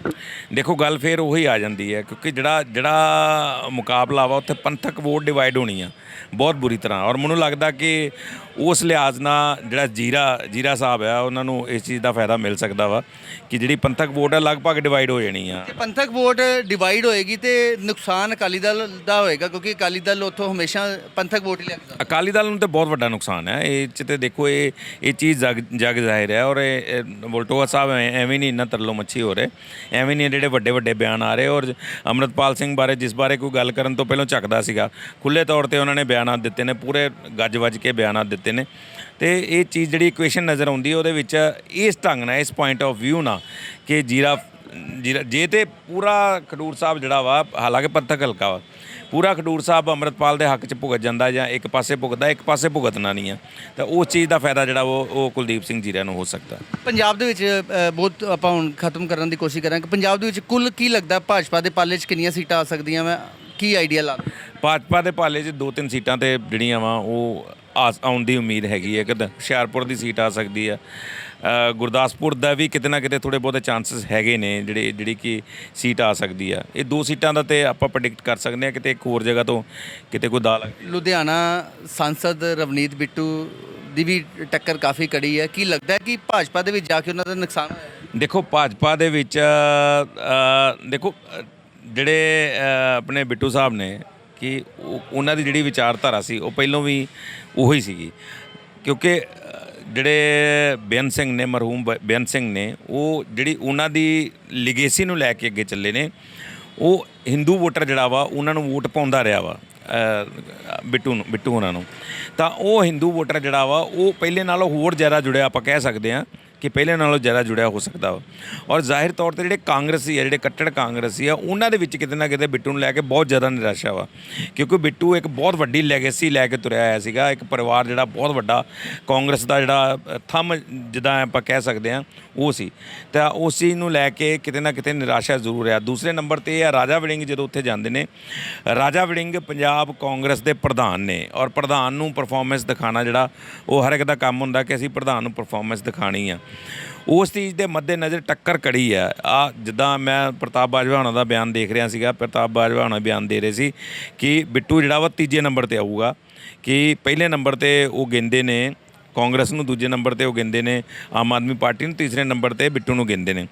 ਦੇਖੋ ਗੱਲ ਫੇਰ ਉਹੀ ਆ ਜਾਂਦੀ ਹੈ ਕਿਉਂਕਿ ਜਿਹੜਾ ਜਿਹੜਾ ਮੁਕਾਬਲਾ ਵਾ ਉੱਥੇ ਪੰਥਕ ਵੋਟ ਡਿਵਾਈਡ ਹੋਣੀ ਆ। ਬਹੁਤ ਬੁਰੀ ਤਰ੍ਹਾਂ। ਔਰ ਮੈਨੂੰ ਲੱਗਦਾ ਕਿ ਉਸ ਲਿਹਾਜ਼ ਨਾਲ ਜਿਹੜਾ ਜੀਰਾ ਜੀਰਾ ਸਾਹਿਬ ਆ ਉਹਨਾਂ ਨੂੰ ਇਸ ਚੀਜ਼ ਦਾ ਫਾਇਦਾ ਮਿਲ ਸਕਦਾ ਵਾ ਕਿ ਜਿਹੜੀ ਪੰਥਕ ਵੋਟ ਹੈ ਲਗਭਗ ਡਿਵਾਈਡ ਹੋ ਜਾਣੀ ਆ। ਤੇ ਪੰਥਕ ਵੋਟ ਡਿਵਾਈਡ ਹੋਏਗੀ ਤੇ ਨੁਕਸਾਨ ਅਕਾਲੀ ਦਲ ਦਾ ਹੋਏਗਾ ਕਿਉਂਕਿ ਅਕਾਲੀ ਦਲ ਉੱਥੋਂ ਹਮੇਸ਼ਾ ਪੰਥਕ ਵੋਟ ਹੀ ਲੈ ਕੇ ਜਾਂਦਾ। ਅਕਾਲੀ ਦਲ ਨੂੰ ਤੇ ਬਹੁਤ ਵੱਡਾ ਨੁਕਸਾਨ ਹੈ ਇਹ ਚ ਤੇ ਦੇਖੋ ਇਹ ਇਹ ਚੀਜ਼ ਜਗ ਜਗ ਜ਼ਾਹਿਰ ਹੈ ਔਰ ਇਹ ਵੋਲਟੋਆ ਸਾਹਿਬ ਐਵੇਂ ਨਹੀਂ ਇੰਨਾ ਤਰਲੋ ਮੱਛੀ ਹੋ ਰਹੇ। ਐਵੇਂ ਨਹੀਂ ਜਿਹੜੇ ਵੱਡੇ ਵੱਡੇ ਬਿਆਨ ਆ ਰਹੇ। ਔਰ ਅੰਮ੍ਰਿਤਪਾਲ ਸਿੰਘ ਬਾਰੇ ਜਿਸ ਬਾਰੇ ਕੋਈ ਗੱਲ ਕਰਨ ਤੋਂ ਪਹਿਲਾਂ ਝੱਕਦਾ ਸੀਗਾ ਖੁੱਲੇ ਤੌਰ ਤੇ ਉਹਨਾਂ ਨੇ ਬਿਆਨਾਤ ਦਿੱਤੇ ਨੇ, ਪੂਰੇ ਗੱਜ ਵੱਜ ਕੇ ਬਿਆਨਾਂ ਦਿੱਤੇ ਨੇ। ਤੇ ਇਹ ਚੀਜ਼ ਜਿਹੜੀ ਇਕੁਏਸ਼ਨ ਨਜ਼ਰ ਆਉਂਦੀ ਹੈ, ਉਹਦੇ ਵਿੱਚ ਇਸ ਢੰਗ ਨਾਲ, ਇਸ ਪੁਆਇੰਟ ਆਫ ਵਿਊ ਨਾਲ ਕਿ ਜੀਰਾ ਜੀਰਾ, ਜੇ ਤੇ ਪੂਰਾ ਖਡੂਰ ਸਾਹਿਬ ਜਿਹੜਾ ਵਾ, ਹਾਲਾਂਕਿ ਪੰਥਕ ਹਲਕਾ ਵਾ, ਪੂਰਾ ਖਡੂਰ ਸਾਹਿਬ ਅੰਮ੍ਰਿਤਪਾਲ ਦੇ ਹੱਕ 'ਚ ਭੁਗਤ ਜਾਂਦਾ ਜਾਂ ਇੱਕ ਪਾਸੇ ਭੁਗਤਦਾ, ਇੱਕ ਪਾਸੇ ਭੁਗਤਣਾ ਨਹੀਂ ਆ, ਤਾਂ ਉਸ ਚੀਜ਼ ਦਾ ਫਾਇਦਾ ਜਿਹੜਾ ਉਹ ਉਹ ਕੁਲਦੀਪ ਸਿੰਘ ਜੀਰਾ ਨੂੰ ਹੋ ਸਕਦਾ। ਪੰਜਾਬ ਦੇ ਵਿੱਚ ਬਹੁਤ ਆਪਾਂ ਹੁਣ ਖਤਮ ਕਰਨ ਦੀ ਕੋਸ਼ਿਸ਼ ਕਰਾਂਗੇ, ਪੰਜਾਬ ਦੇ ਵਿੱਚ ਕੁੱਲ ਕੀ ਲੱਗਦਾ, ਭਾਜਪਾ ਦੇ ਪਾਲੇ 'ਚ ਕਿੰਨੀਆਂ ਸੀਟਾਂ ਆ ਸਕਦੀਆਂ ਮੈਂ ਕੀ ਆਈਡੀਆ ਲਾ ਭਾਜਪਾ ਦੇ ਪਾਲੇ 'ਚ ਦੋ ਤਿੰਨ ਸੀਟਾਂ ਤੇ ਜਿਹੜੀਆਂ ਵਾ ਉਹ ਆਸ- ਆਉਣ ਦੀ ਉਮੀਦ ਹੈਗੀ ਹੈ ਕਿ ਹੁਸ਼ਿਆਰਪੁਰ ਦੀ ਸੀਟ ਆ ਸਕਦੀ ਆ। ਗੁਰਦਾਸਪੁਰ ਦਾ ਵੀ ਕਿਤੇ ਨਾ ਕਿਤੇ ਥੋੜੇ ਬਹੁਤੇ ਚਾਂਸਸ ਹੈਗੇ ਨੇ ਜਿਹੜੇ ਜਿਹੜੀ ਕਿ ਸੀਟ ਆ ਸਕਦੀ ਆ। ਇਹ ਦੋ ਸੀਟਾਂ ਦਾ ਤੇ ਆਪਾਂ ਪ੍ਰੈਡਿਕਟ ਕਰ ਸਕਦੇ ਆ ਕਿਤੇ ਇੱਕ ਹੋਰ ਜਗ੍ਹਾ ਤੋਂ ਕਿਤੇ ਕੋਈ ਦਾਲ ਲੁਧਿਆਣਾ ਸੰਸਦ ਰਵਨੀਤ ਬਿੱਟੂ ਦੀ ਵੀ ਟੱਕਰ ਕਾਫੀ ਕੜੀ ਹੈ। ਕੀ ਲੱਗਦਾ ਕਿ ਭਾਜਪਾ ਦੇ ਵਿੱਚ ਜਾ ਕੇ ਉਹਨਾਂ ਦਾ ਨੁਕਸਾਨ ਹੋਇਆ? ਦੇਖੋ ਭਾਜਪਾ ਦੇ ਵਿੱਚ ਦੇਖੋ ਜਿਹੜੇ ਆਪਣੇ ਬਿੱਟੂ ਸਾਹਿਬ ਨੇ ਕਿ ਉਹਨਾਂ ਦੀ ਜਿਹੜੀ ਵਿਚਾਰਧਾਰਾ ਸੀ, ਉਹ ਪਹਿਲਾਂ ਵੀ ਉਹੀ ਸੀਗੀ। ਕਿਉਂਕਿ ਜਿਹੜੇ ਬੇਅੰਤ ਸਿੰਘ ਨੇ, ਮਰਹੂਮ ਬ- ਬੇਅੰਤ ਸਿੰਘ ਨੇ, ਉਹ ਜਿਹੜੀ ਉਹਨਾਂ ਦੀ ਲਿਗੇਸੀ ਨੂੰ ਲੈ ਕੇ ਅੱਗੇ ਚੱਲੇ ਨੇ, ਉਹ ਹਿੰਦੂ ਵੋਟਰ ਜਿਹੜਾ ਵਾ, ਉਹਨਾਂ ਨੂੰ ਵੋਟ ਪਾਉਂਦਾ ਰਿਹਾ ਵਾ ਬਿੱਟੂ ਨੂੰ, ਬਿੱਟੂ ਉਹਨਾਂ ਨੂੰ। ਤਾਂ ਉਹ ਹਿੰਦੂ ਵੋਟਰ ਜਿਹੜਾ ਵਾ, ਉਹ ਪਹਿਲੇ ਨਾਲੋਂ ਹੋਰ ਜ਼ਿਆਦਾ ਜੁੜਿਆ ਆਪਾਂ ਕਹਿ ਸਕਦੇ ਹਾਂ। ਕਿ ਪਹਿਲੇ ਨਾਲੋਂ ਜ਼ਿਆਦਾ ਜੁੜਿਆ ਹੋ ਸਕਦਾ ਵਾ। ਔਰ ਜ਼ਾਹਿਰ ਤੌਰ ਤੇ ਜਿਹੜੇ ਕਾਂਗਰਸੀ ਆ, ਜਿਹੜੇ ਕੱਟੜ ਕਾਂਗਰਸੀ ਆ, ਉਹਨਾਂ ਦੇ ਵਿੱਚ ਕਿਤੇ ਨਾ ਕਿਤੇ ਬਿੱਟੂ ਨੂੰ ਲੈ ਕੇ ਬਹੁਤ ਜ਼ਿਆਦਾ ਨਿਰਾਸ਼ਾ ਵਾ। ਕਿਉਂਕਿ ਬਿੱਟੂ ਇੱਕ ਬਹੁਤ ਵੱਡੀ ਲੈਗੇਸੀ ਲੈ ਕੇ ਤੁਰਿਆ ਆਇਆ ਸੀਗਾ। ਇੱਕ ਪਰਿਵਾਰ ਜਿਹੜਾ ਬਹੁਤ ਵੱਡਾ ਕਾਂਗਰਸ ਦਾ ਜਿਹੜਾ ਥੰਮ ਜਿੱਦਾਂ ਆਪਾਂ ਕਹਿ ਸਕਦੇ ਆ ਉਹ ਸੀ। ਤਾਂ ਉਸ ਚੀਜ਼ ਨੂੰ ਲੈ ਕੇ ਕਿਤੇ ਨਾ ਕਿਤੇ ਨਿਰਾਸ਼ਾ ਜ਼ਰੂਰ ਆ। ਦੂਸਰੇ ਨੰਬਰ ਤੇ ਇਹ ਆ, ਰਾਜਾ ਵੜਿੰਗ ਜਦੋਂ ਉੱਥੇ ਜਾਂਦੇ ਨੇ, ਰਾਜਾ ਵੜਿੰਗ ਪੰਜਾਬ ਕਾਂਗਰਸ ਦੇ ਪ੍ਰਧਾਨ ਨੇ। ਔਰ ਪ੍ਰਧਾਨ ਨੂੰ ਪਰਫਾਰਮੈਂਸ ਦਿਖਾਣਾ ਜਿਹੜਾ, ਉਹ ਹਰ ਇੱਕ ਦਾ ਕੰਮ ਹੁੰਦਾ ਕਿ ਅਸੀਂ ਪ੍ਰਧਾਨ ਨੂੰ ਪਰਫਾਰਮੈਂਸ ਦਿਖਾਣੀ ਆ। ਉਸ ਚੀਜ਼ ਦੇ ਮੱਦੇ ਨਜ਼ਰ ਟੱਕਰ ਕੜੀ ਆ। ਆ ਜਿੱਦਾਂ ਮੈਂ ਪ੍ਰਤਾਪ ਬਾਜਵਾ ਹੋਣਾ ਦਾ ਬਿਆਨ ਦੇਖ ਰਿਹਾ ਸੀਗਾ, ਪ੍ਰਤਾਪ ਬਾਜਵਾ ਹੋਣਾ ਬਿਆਨ ਦੇ ਰਹੇ ਸੀ ਕਿ ਬਿੱਟੂ ਜਿਹੜਾ ਵਾ ਤੀਜੇ ਨੰਬਰ ਤੇ ਆਊਗਾ, ਕਿ ਪਹਿਲੇ ਨੰਬਰ ਤੇ ਉਹ ਗਿੰਦੇ ਨੇ, ਕਾਂਗਰਸ ਨੂੰ ਦੂਜੇ ਨੰਬਰ ਤੇ ਉਹ ਗਿੰਦੇ ਨੇ, ਆਮ ਆਦਮੀ ਪਾਰਟੀ ਨੂੰ ਤੀਸਰੇ ਨੰਬਰ ਤੇ ਬਿੱਟੂ ਨੂੰ ਗਿੰਦੇ ਨੇ।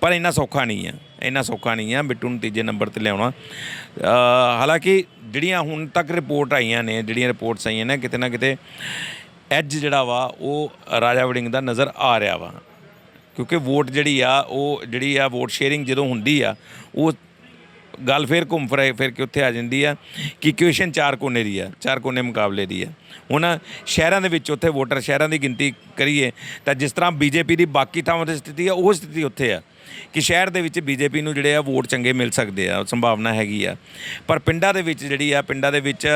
ਪਰ ਇੰਨਾ ਸੌਖਾ ਨਹੀਂ ਆ, ਇੰਨਾ ਸੌਖਾ ਨਹੀਂ ਆ ਬਿੱਟੂ ਨੂੰ ਤੀਜੇ ਨੰਬਰ ਤੇ ਲਿਆਉਣਾ। ਹਾਲਾਂਕਿ ਜਿਹੜੀਆਂ ਹੁਣ ਤੱਕ ਰਿਪੋਰਟ ਆਈਆਂ ਨੇ, ਜਿਹੜੀਆਂ ਰਿਪੋਰਟਸ ਆਈਆਂ ਨੇ, ਕਿਤੇ ਨਾ ਕਿਤੇ ਐਜ ਜਿਹੜਾ ਵਾ, ਉਹ ਰਾਜਾ ਵੜਿੰਗ ਦਾ ਨਜ਼ਰ ਆ ਰਿਹਾ ਵਾ। ਕਿਉਂਕਿ ਵੋਟ ਜਿਹੜੀ ਆ, ਉਹ ਜਿਹੜੀ ਆ ਵੋਟ ਸ਼ੇਅਰਿੰਗ ਜਦੋਂ ਹੁੰਦੀ ਆ, ਉਹ ਗੱਲ ਫੇਰ ਘੁੰਮ ਫਿਰ ਫਿਰ ਕਿ ਉੱਥੇ ਆ ਜਾਂਦੀ ਆ ਕਿ ਇਕੁਏਸ਼ਨ ਚਾਰ ਕੋਨੇ ਦੀ ਆ, ਚਾਰ ਕੋਨੇ ਮੁਕਾਬਲੇ ਦੀ ਆ। ਹੁਣ ਸ਼ਹਿਰਾਂ ਦੇ ਵਿੱਚ ਉੱਥੇ ਵੋਟਰ ਸ਼ਹਿਰਾਂ ਦੀ ਗਿਣਤੀ ਕਰੀਏ, ਤਾਂ ਜਿਸ ਤਰ੍ਹਾਂ ਬੀਜੇਪੀ ਦੀ ਬਾਕੀ ਥਾਵਾਂ ਤੇ ਸਥਿਤੀ ਆ, ਉਹ ਸਥਿਤੀ ਉੱਥੇ ਆ ਕਿ ਸ਼ਹਿਰ ਦੇ ਵਿੱਚ ਬੀਜੇਪੀ ਨੂੰ ਜਿਹੜੇ ਆ ਵੋਟ ਚੰਗੇ ਮਿਲ ਸਕਦੇ ਆ, ਸੰਭਾਵਨਾ ਹੈਗੀ ਆ। ਪਰ ਪਿੰਡਾਂ ਦੇ ਵਿੱਚ ਜਿਹੜੀ ਆ, ਪਿੰਡਾਂ ਦੇ ਵਿੱਚ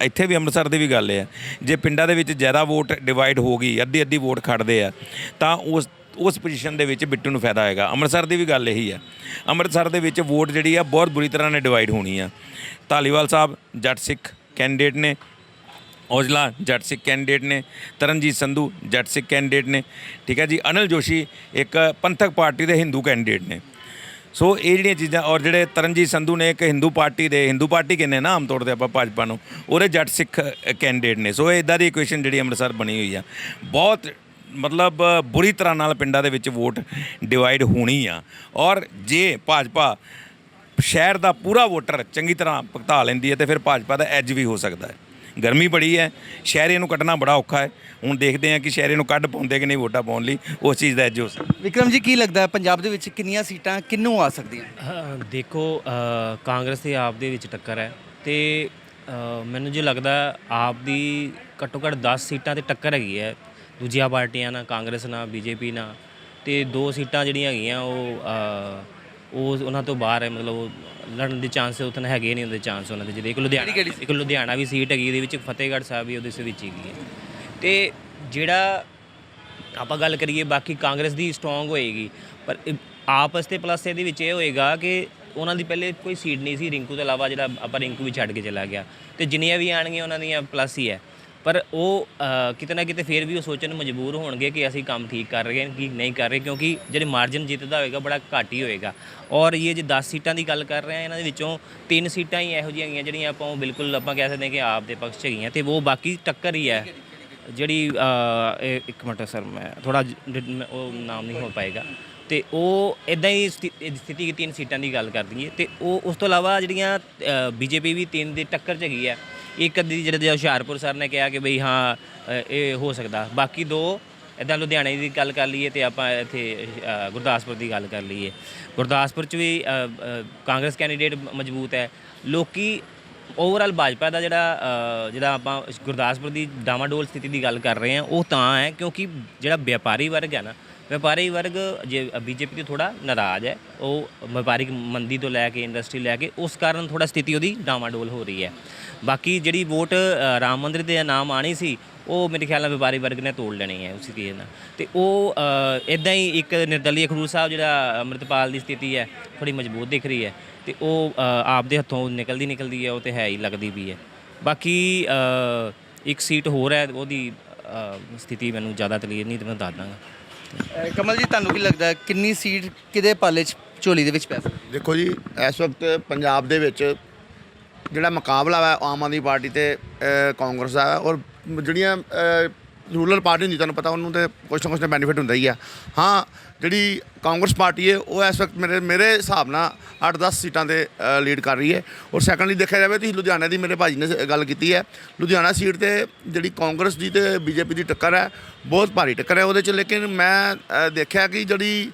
ਇੱਥੇ ਵੀ ਅੰਮ੍ਰਿਤਸਰ ਦੀ ਵੀ ਗੱਲ ਹੈ ਜੇ ਪਿੰਡਾਂ ਦੇ ਵਿੱਚ ਜ਼ਿਆਦਾ ਵੋਟ ਡਿਵਾਈਡ ਹੋ ਗਈ ਅੱਧੀ ਅੱਧੀ ਵੋਟ ਖੜਦੇ ਆ, ਤਾਂ ਉਸ ਉਸ ਪੋਜੀਸ਼ਨ ਦੇ ਵਿੱਚ ਬਿੱਟੂ ਨੂੰ ਫਾਇਦਾ ਹੋਏਗਾ। ਅੰਮ੍ਰਿਤਸਰ ਦੀ ਵੀ ਗੱਲ ਇਹੀ ਹੈ ਅੰਮ੍ਰਿਤਸਰ ਦੇ ਵਿੱਚ ਵੋਟ ਜਿਹੜੀ ਆ, ਬਹੁਤ ਬੁਰੀ ਤਰ੍ਹਾਂ ਨਾਲ ਡਿਵਾਈਡ ਹੋਣੀ ਆ। ਧਾਲੀਵਾਲ ਸਾਹਿਬ ਜੱਟ ਸਿੱਖ ਕੈਂਡੀਡੇਟ ਨੇ, ਔਜਲਾ ਜੱਟ ਸਿੱਖ ਕੈਂਡੀਡੇਟ ਨੇ, ਤਰਨਜੀਤ ਸੰਧੂ ਜੱਟ ਸਿੱਖ ਕੈਂਡੀਡੇਟ ਨੇ, ਠੀਕ ਹੈ ਜੀ? ਅਨਿਲ ਜੋਸ਼ੀ ਇੱਕ ਪੰਥਕ ਪਾਰਟੀ ਦੇ ਹਿੰਦੂ ਕੈਂਡੀਡੇਟ ਨੇ। ਸੋ ਇਹ ਜਿਹੜੀਆਂ ਚੀਜ਼ਾਂ, ਔਰ ਜਿਹੜੇ ਤਰਨਜੀਤ ਸੰਧੂ ਨੇ ਇੱਕ ਹਿੰਦੂ ਪਾਰਟੀ ਦੇ, ਹਿੰਦੂ ਪਾਰਟੀ ਕਹਿੰਦੇ ਨਾ, ਆਮ ਤੌਰ ਤੇ ਆਪਾਂ ਭਾਜਪਾ ਨੂੰ, ਉਹਦੇ ਜੱਟ ਸਿੱਖ ਕੈਂਡੀਡੇਟ ਨੇ। ਸੋ ਇਦਾਂ ਦੀ ਇਕੁਏਸ਼ਨ ਜਿਹੜੀ ਅੰਮ੍ਰਿਤਸਰ ਬਣੀ ਹੋਈ ਆ। ਬਹੁਤ, ਮਤਲਬ, ਬੁਰੀ ਤਰ੍ਹਾਂ ਨਾਲ ਪਿੰਡਾਂ ਦੇ ਵਿੱਚ ਵੋਟ ਡਿਵਾਈਡ ਹੋਣੀ ਆ। ਔਰ ਜੇ ਭਾਜਪਾ ਸ਼ਹਿਰ ਦਾ ਪੂਰਾ ਵੋਟਰ ਚੰਗੀ ਤਰ੍ਹਾਂ ਭੁਗਤਾ ਲੈਂਦੀ ਹੈ, ਤੇ ਫਿਰ ਭਾਜਪਾ ਦਾ ਐਜ ਵੀ ਹੋ ਸਕਦਾ ਹੈ। ਗਰਮੀ ਬੜੀ ਹੈ ਸ਼ਹਿਰੀਆਂ ਨੂੰ ਕੱਢਣਾ ਬੜਾ ਔਖਾ ਹੈ। ਹੁਣ ਦੇਖਦੇ ਹਾਂ ਕਿ ਸ਼ਹਿਰੀਆਂ ਨੂੰ ਕੱਢ ਪਾਉਂਦੇ ਕਿ ਨਹੀਂ ਵੋਟਾਂ ਪਾਉਣ ਲਈ ਉਸ ਚੀਜ਼ ਦਾ ਸਕਦਾ ਵਿਕਰਮ ਜੀ ਕੀ ਲੱਗਦਾ ਹੈ ਪੰਜਾਬ ਦੇ ਵਿੱਚ ਕਿੰਨੀਆਂ ਸੀਟਾਂ ਕਿੰਨੂੰ ਆ ਸਕਦੀਆਂ? ਹਾਂ, ਦੇਖੋ ਕਾਂਗਰਸ ਤੇ ਆਪ ਦੇ ਵਿੱਚ ਟੱਕਰ ਹੈ ਤੇ ਮੈਨੂੰ ਜੇ ਲੱਗਦਾ ਆਪ ਦੀ ਘੱਟੋ ਘੱਟ 10 ਸੀਟਾਂ ਤੇ ਟੱਕਰ ਹੈਗੀ ਹੈ। ਦੂਜੀਆਂ ਪਾਰਟੀਆਂ ਨਾਲ ਕਾਂਗਰਸ ਨਾਲ ਬੀਜੇਪੀ ਨਾਲ ਤੇ ਦੋ ਸੀਟਾਂ ਜਿਹੜੀਆਂ ਹੈਗੀਆਂ ਉਹ ਉਹ ਉਹਨਾਂ ਤੋਂ ਬਾਹਰ ਹੈ ਮਤਲਬ ਉਹ ਲੜਨ ਦੇ ਚਾਂਸ ਉਤਨ ਹੈਗੇ ਨਹੀਂ ਹੁੰਦੇ ਚਾਂਸ ਉਹਨਾਂ ਦੇ ਜਿਹੜੇ। ਇੱਕ ਲੁਧਿਆਣਾ ਕਿਹੜੀ ਇੱਕ ਲੁਧਿਆਣਾ ਵੀ ਸੀਟ ਹੈਗੀ ਇਹਦੇ ਵਿੱਚ ਫਤਿਹਗੜ੍ਹ ਸਾਹਿਬ ਵੀ ਉਹਦੇ ਵਿੱਚ ਹੈਗੀ ਹੈ। ਤੇ ਜਿਹੜਾ ਆਪਾਂ ਗੱਲ ਕਰੀਏ ਬਾਕੀ ਕਾਂਗਰਸ ਦੀ ਸਟਰੋਂਗ ਹੋਏਗੀ ਪਰ ਇਹ ਆਪਸ ਤੇ ਪਲੱਸ ਇਹਦੇ ਵਿੱਚ ਇਹ ਹੋਏਗਾ ਕਿ ਉਹਨਾਂ ਦੀ ਪਹਿਲੇ ਕੋਈ ਸੀਟ ਨਹੀਂ ਸੀ ਰਿੰਕੂ ਤੋਂ ਇਲਾਵਾ ਜਿਹੜਾ ਆਪਾਂ ਰਿੰਕੂ ਵੀ ਛੱਡ ਕੇ ਚਲਾ ਗਿਆ। ਤੇ ਜਿੰਨੀਆਂ ਵੀ ਆਣਗੀਆਂ ਉਹਨਾਂ ਦੀਆਂ ਪਲੱਸ ਹੀ ਹੈ। ਪਰ ਉਹ ਕਿਤੇ ਨਾ ਕਿਤੇ ਫੇਰ ਵੀ ਉਹ ਸੋਚਣ ਨੂੰ ਮਜਬੂਰ ਹੋਣਗੇ ਕਿ ਅਸੀਂ ਕੰਮ ਠੀਕ ਕਰ ਰਹੇ ਹਾਂ ਕਿ ਨਹੀਂ ਕਰ ਰਹੇ, ਕਿਉਂਕਿ ਜਿਹੜੇ ਮਾਰਜਨ ਜਿੱਤਦਾ ਹੋਏਗਾ ਬੜਾ ਘੱਟ ਹੀ ਹੋਏਗਾ। ਔਰ ਇਹ ਜੇ 10 ਸੀਟਾਂ ਦੀ ਗੱਲ ਕਰ ਰਹੇ ਹਾਂ, ਇਹਨਾਂ ਦੇ ਵਿੱਚੋਂ ਤਿੰਨ ਸੀਟਾਂ ਹੀ ਇਹੋ ਜਿਹੀਆਂ ਹੈਗੀਆਂ ਜਿਹੜੀਆਂ ਆਪਾਂ ਉਹ ਬਿਲਕੁਲ ਆਪਾਂ ਕਹਿ ਸਕਦੇ ਹਾਂ ਕਿ ਆਪ ਦੇ ਪਕਸ਼ 'ਚ ਹੈਗੀਆਂ ਤੇ ਉਹ ਬਾਕੀ ਟੱਕਰ ਹੀ ਹੈ। ਜਿਹੜੀ ਇਹ ਇੱਕ ਮਿੰਟ ਸਰ, ਮੈਂ ਥੋੜਾ ਉਹ ਨਾਮ ਨਹੀਂ ਹੋ ਪਾਏਗਾ। ਤੇ ਉਹ ਇਦਾਂ ਹੀ ਸਥਿ- ਸਥਿਤੀ ਦੀ ਤਿੰਨ ਸੀਟਾਂ ਦੀ ਗੱਲ ਕਰਦੀ ਹੈ ਤੇ ਉਹ, ਉਸ ਤੋਂ ਇਲਾਵਾ ਜਿਹੜੀਆਂ ਬੀਜੇਪੀ ਵੀ ਤਿੰਨ ਦੀ ਟੱਕਰ ਚ ਹੈਗੀ ਹੈ ਇੱਕ ਅੱਧੀ ਜਿਹੜੇ ਹੁਸ਼ਿਆਰਪੁਰ ਸਰ ਨੇ ਕਿਹਾ ਕਿ ਬਈ ਹਾਂ ਇਹ ਹੋ ਸਕਦਾ। ਬਾਕੀ ਦੋ ਇਦਾਂ ਲੁਧਿਆਣੇ ਦੀ ਗੱਲ ਕਰ ਲਈਏ ਤੇ ਆਪਾਂ ਇੱਥੇ ਗੁਰਦਾਸਪੁਰ ਦੀ ਗੱਲ ਕਰ ਲਈਏ। ਗੁਰਦਾਸਪੁਰ ਚ ਵੀ ਕਾਂਗਰਸ ਕੈਂਡੀਡੇਟ ਮਜ਼ਬੂਤ ਹੈ। ਲੋਕੀ ਓਵਰਆਲ ਭਾਜਪਾ ਦਾ ਜਿਹੜਾ ਅ, ਜਿਹੜਾ ਆਪਾਂ ਗੁਰਦਾਸਪੁਰ ਦੀ ਡਾਮਾਡੋਲ ਸਥਿਤੀ ਦੀ ਗੱਲ ਕਰ ਰਹੇ ਹਾਂ ਉਹ ਤਾਂ ਹੈ ਕਿਉਂਕਿ ਜਿਹੜਾ ਵਪਾਰੀ ਵਰਗ ਹੈ ਨਾ ਵਪਾਰੀ ਵਰਗ ਜੇ ਬੀਜੇਪੀ ਤੋਂ ਥੋੜਾ ਨਾਰਾਜ਼ ਹੈ ਉਹ ਵਪਾਰਿਕ ਮੰਦੀ ਤੋਂ ਲੈ ਕੇ ਇੰਡਸਟਰੀ ਲੈ ਕੇ ਉਸ ਕਾਰਨ ਥੋੜਾ ਸਥਿਤੀ ਉਹਦੀ ਡਾਮਾਡੋਲ ਹੋ ਰਹੀ ਹੈ। ਬਾਕੀ ਜਿਹੜੀ ਵੋਟ ਰਾਮ ਮੰਦਿਰ ਦੇ ਨਾਮ ਆਣੀ ਸੀ ਉਹ ਮੇਰੇ ਖਿਆਲ ਨਾਲ ਵਪਾਰੀ ਵਰਗ ਨੇ ਤੋੜ ਲੈਣੀ ਹੈ ਉਸੇ ਚੀਜ਼ ਨਾਲ। ਤੇ ਉਹ ਇਦਾਂ ਹੀ ਇੱਕ ਨਿਰਦਲੀ ਖਡੂਰ ਸਾਹਿਬ ਜਿਹੜਾ ਅੰਮ੍ਰਿਤਪਾਲ ਦੀ ਸਥਿਤੀ ਹੈ ਥੋੜੀ ਮਜ਼ਬੂਤ ਦਿਖ ਰਹੀ ਹੈ ਤੇ ਉਹ ਅ, ਆਪ ਦੇ ਹੱਥੋਂ ਨਿਕਲਦੀ ਨਿਕਲਦੀ ਹੈ ਉਹ ਤੇ ਹੈ ਹੀ ਲੱਗਦੀ ਵੀ ਹੈ। ਬਾਕੀ ਇੱਕ ਸੀਟ ਹੋਰ ਹੈ ਉਹਦੀ ਸਥਿਤੀ ਮੈਨੂੰ ਜ਼ਿਆਦਾ ਕਲੀਅਰ ਨਹੀਂ ਤੇ ਮੈਂ ਦੱਸ ਦਾਂਗਾ। ਅਹ ਕਮਲ ਜੀ ਤੁਹਾਨੂੰ ਕੀ ਲੱਗਦਾ ਹੈ ਕਿੰਨੀ ਸੀਟ ਕਿਹਦੇ ਪਾਲੇ 'ਚ ਝੋਲੀ ਦੇ ਵਿੱਚ ਪੈ ਸਕਦੀ ਹੈ? ਦੇਖੋ ਜੀ ਇਸ ਵਕਤ ਪੰਜਾਬ ਦੇ ਵਿੱਚ ਜਿਹੜਾ ਮੁਕਾਬਲਾ ਹੈ ਆਮ ਆਦਮੀ ਪਾਰਟੀ ਤੇ ਅ, ਕਾਂਗਰਸ ਦਾ ਹੈ ਔਰ ਜਿਹੜੀਆਂ ਰੂਰਲ ਪਾਰਟੀ ਹੁੰਦੀ, ਤੁਹਾਨੂੰ ਪਤਾ ਉਹਨੂੰ ਤੇ ਕੁਛ ਨਾ ਕੁਛ ਦਾ ਬੈਨੀਫਿਟ ਹੁੰਦਾ ਹੀ ਆ। ਹਾਂ, ਜਿਹੜੀ ਕਾਂਗਰਸ ਪਾਰਟੀ ਹੈ, ਉਹ ਇਸ ਵਕਤ ਮੇਰੇ ਮੇਰੇ ਹਿਸਾਬ ਨਾਲ 8-10 ਸੀਟਾਂ ਤੇ ਲੀਡ ਕਰ ਰਹੀ ਹੈ। ਔਰ ਸੈਕੰਡਲੀ ਦੇਖਿਆ ਜਾਵੇ ਤੁਸੀਂ ਲੁਧਿਆਣਾ ਦੀ ਮੇਰੇ ਭਾਜੀ ਨੇ ਸ- ਗੱਲ ਕੀਤੀ ਹੈ। ਲੁਧਿਆਣਾ ਸੀਟ ਤੇ ਜਿਹੜੀ ਕਾਂਗਰਸ ਦੀ ਤੇ ਬੀਜੇਪੀ ਦੀ ਟੱਕਰ ਹੈ, ਬਹੁਤ ਭਾਰੀ ਟੱਕਰ ਹੈ ਉਹਦੇ ਚ। ਲੇਕਿਨ ਮੈਂ ਦੇਖਿਆ ਕਿ ਜਿਹੜੀ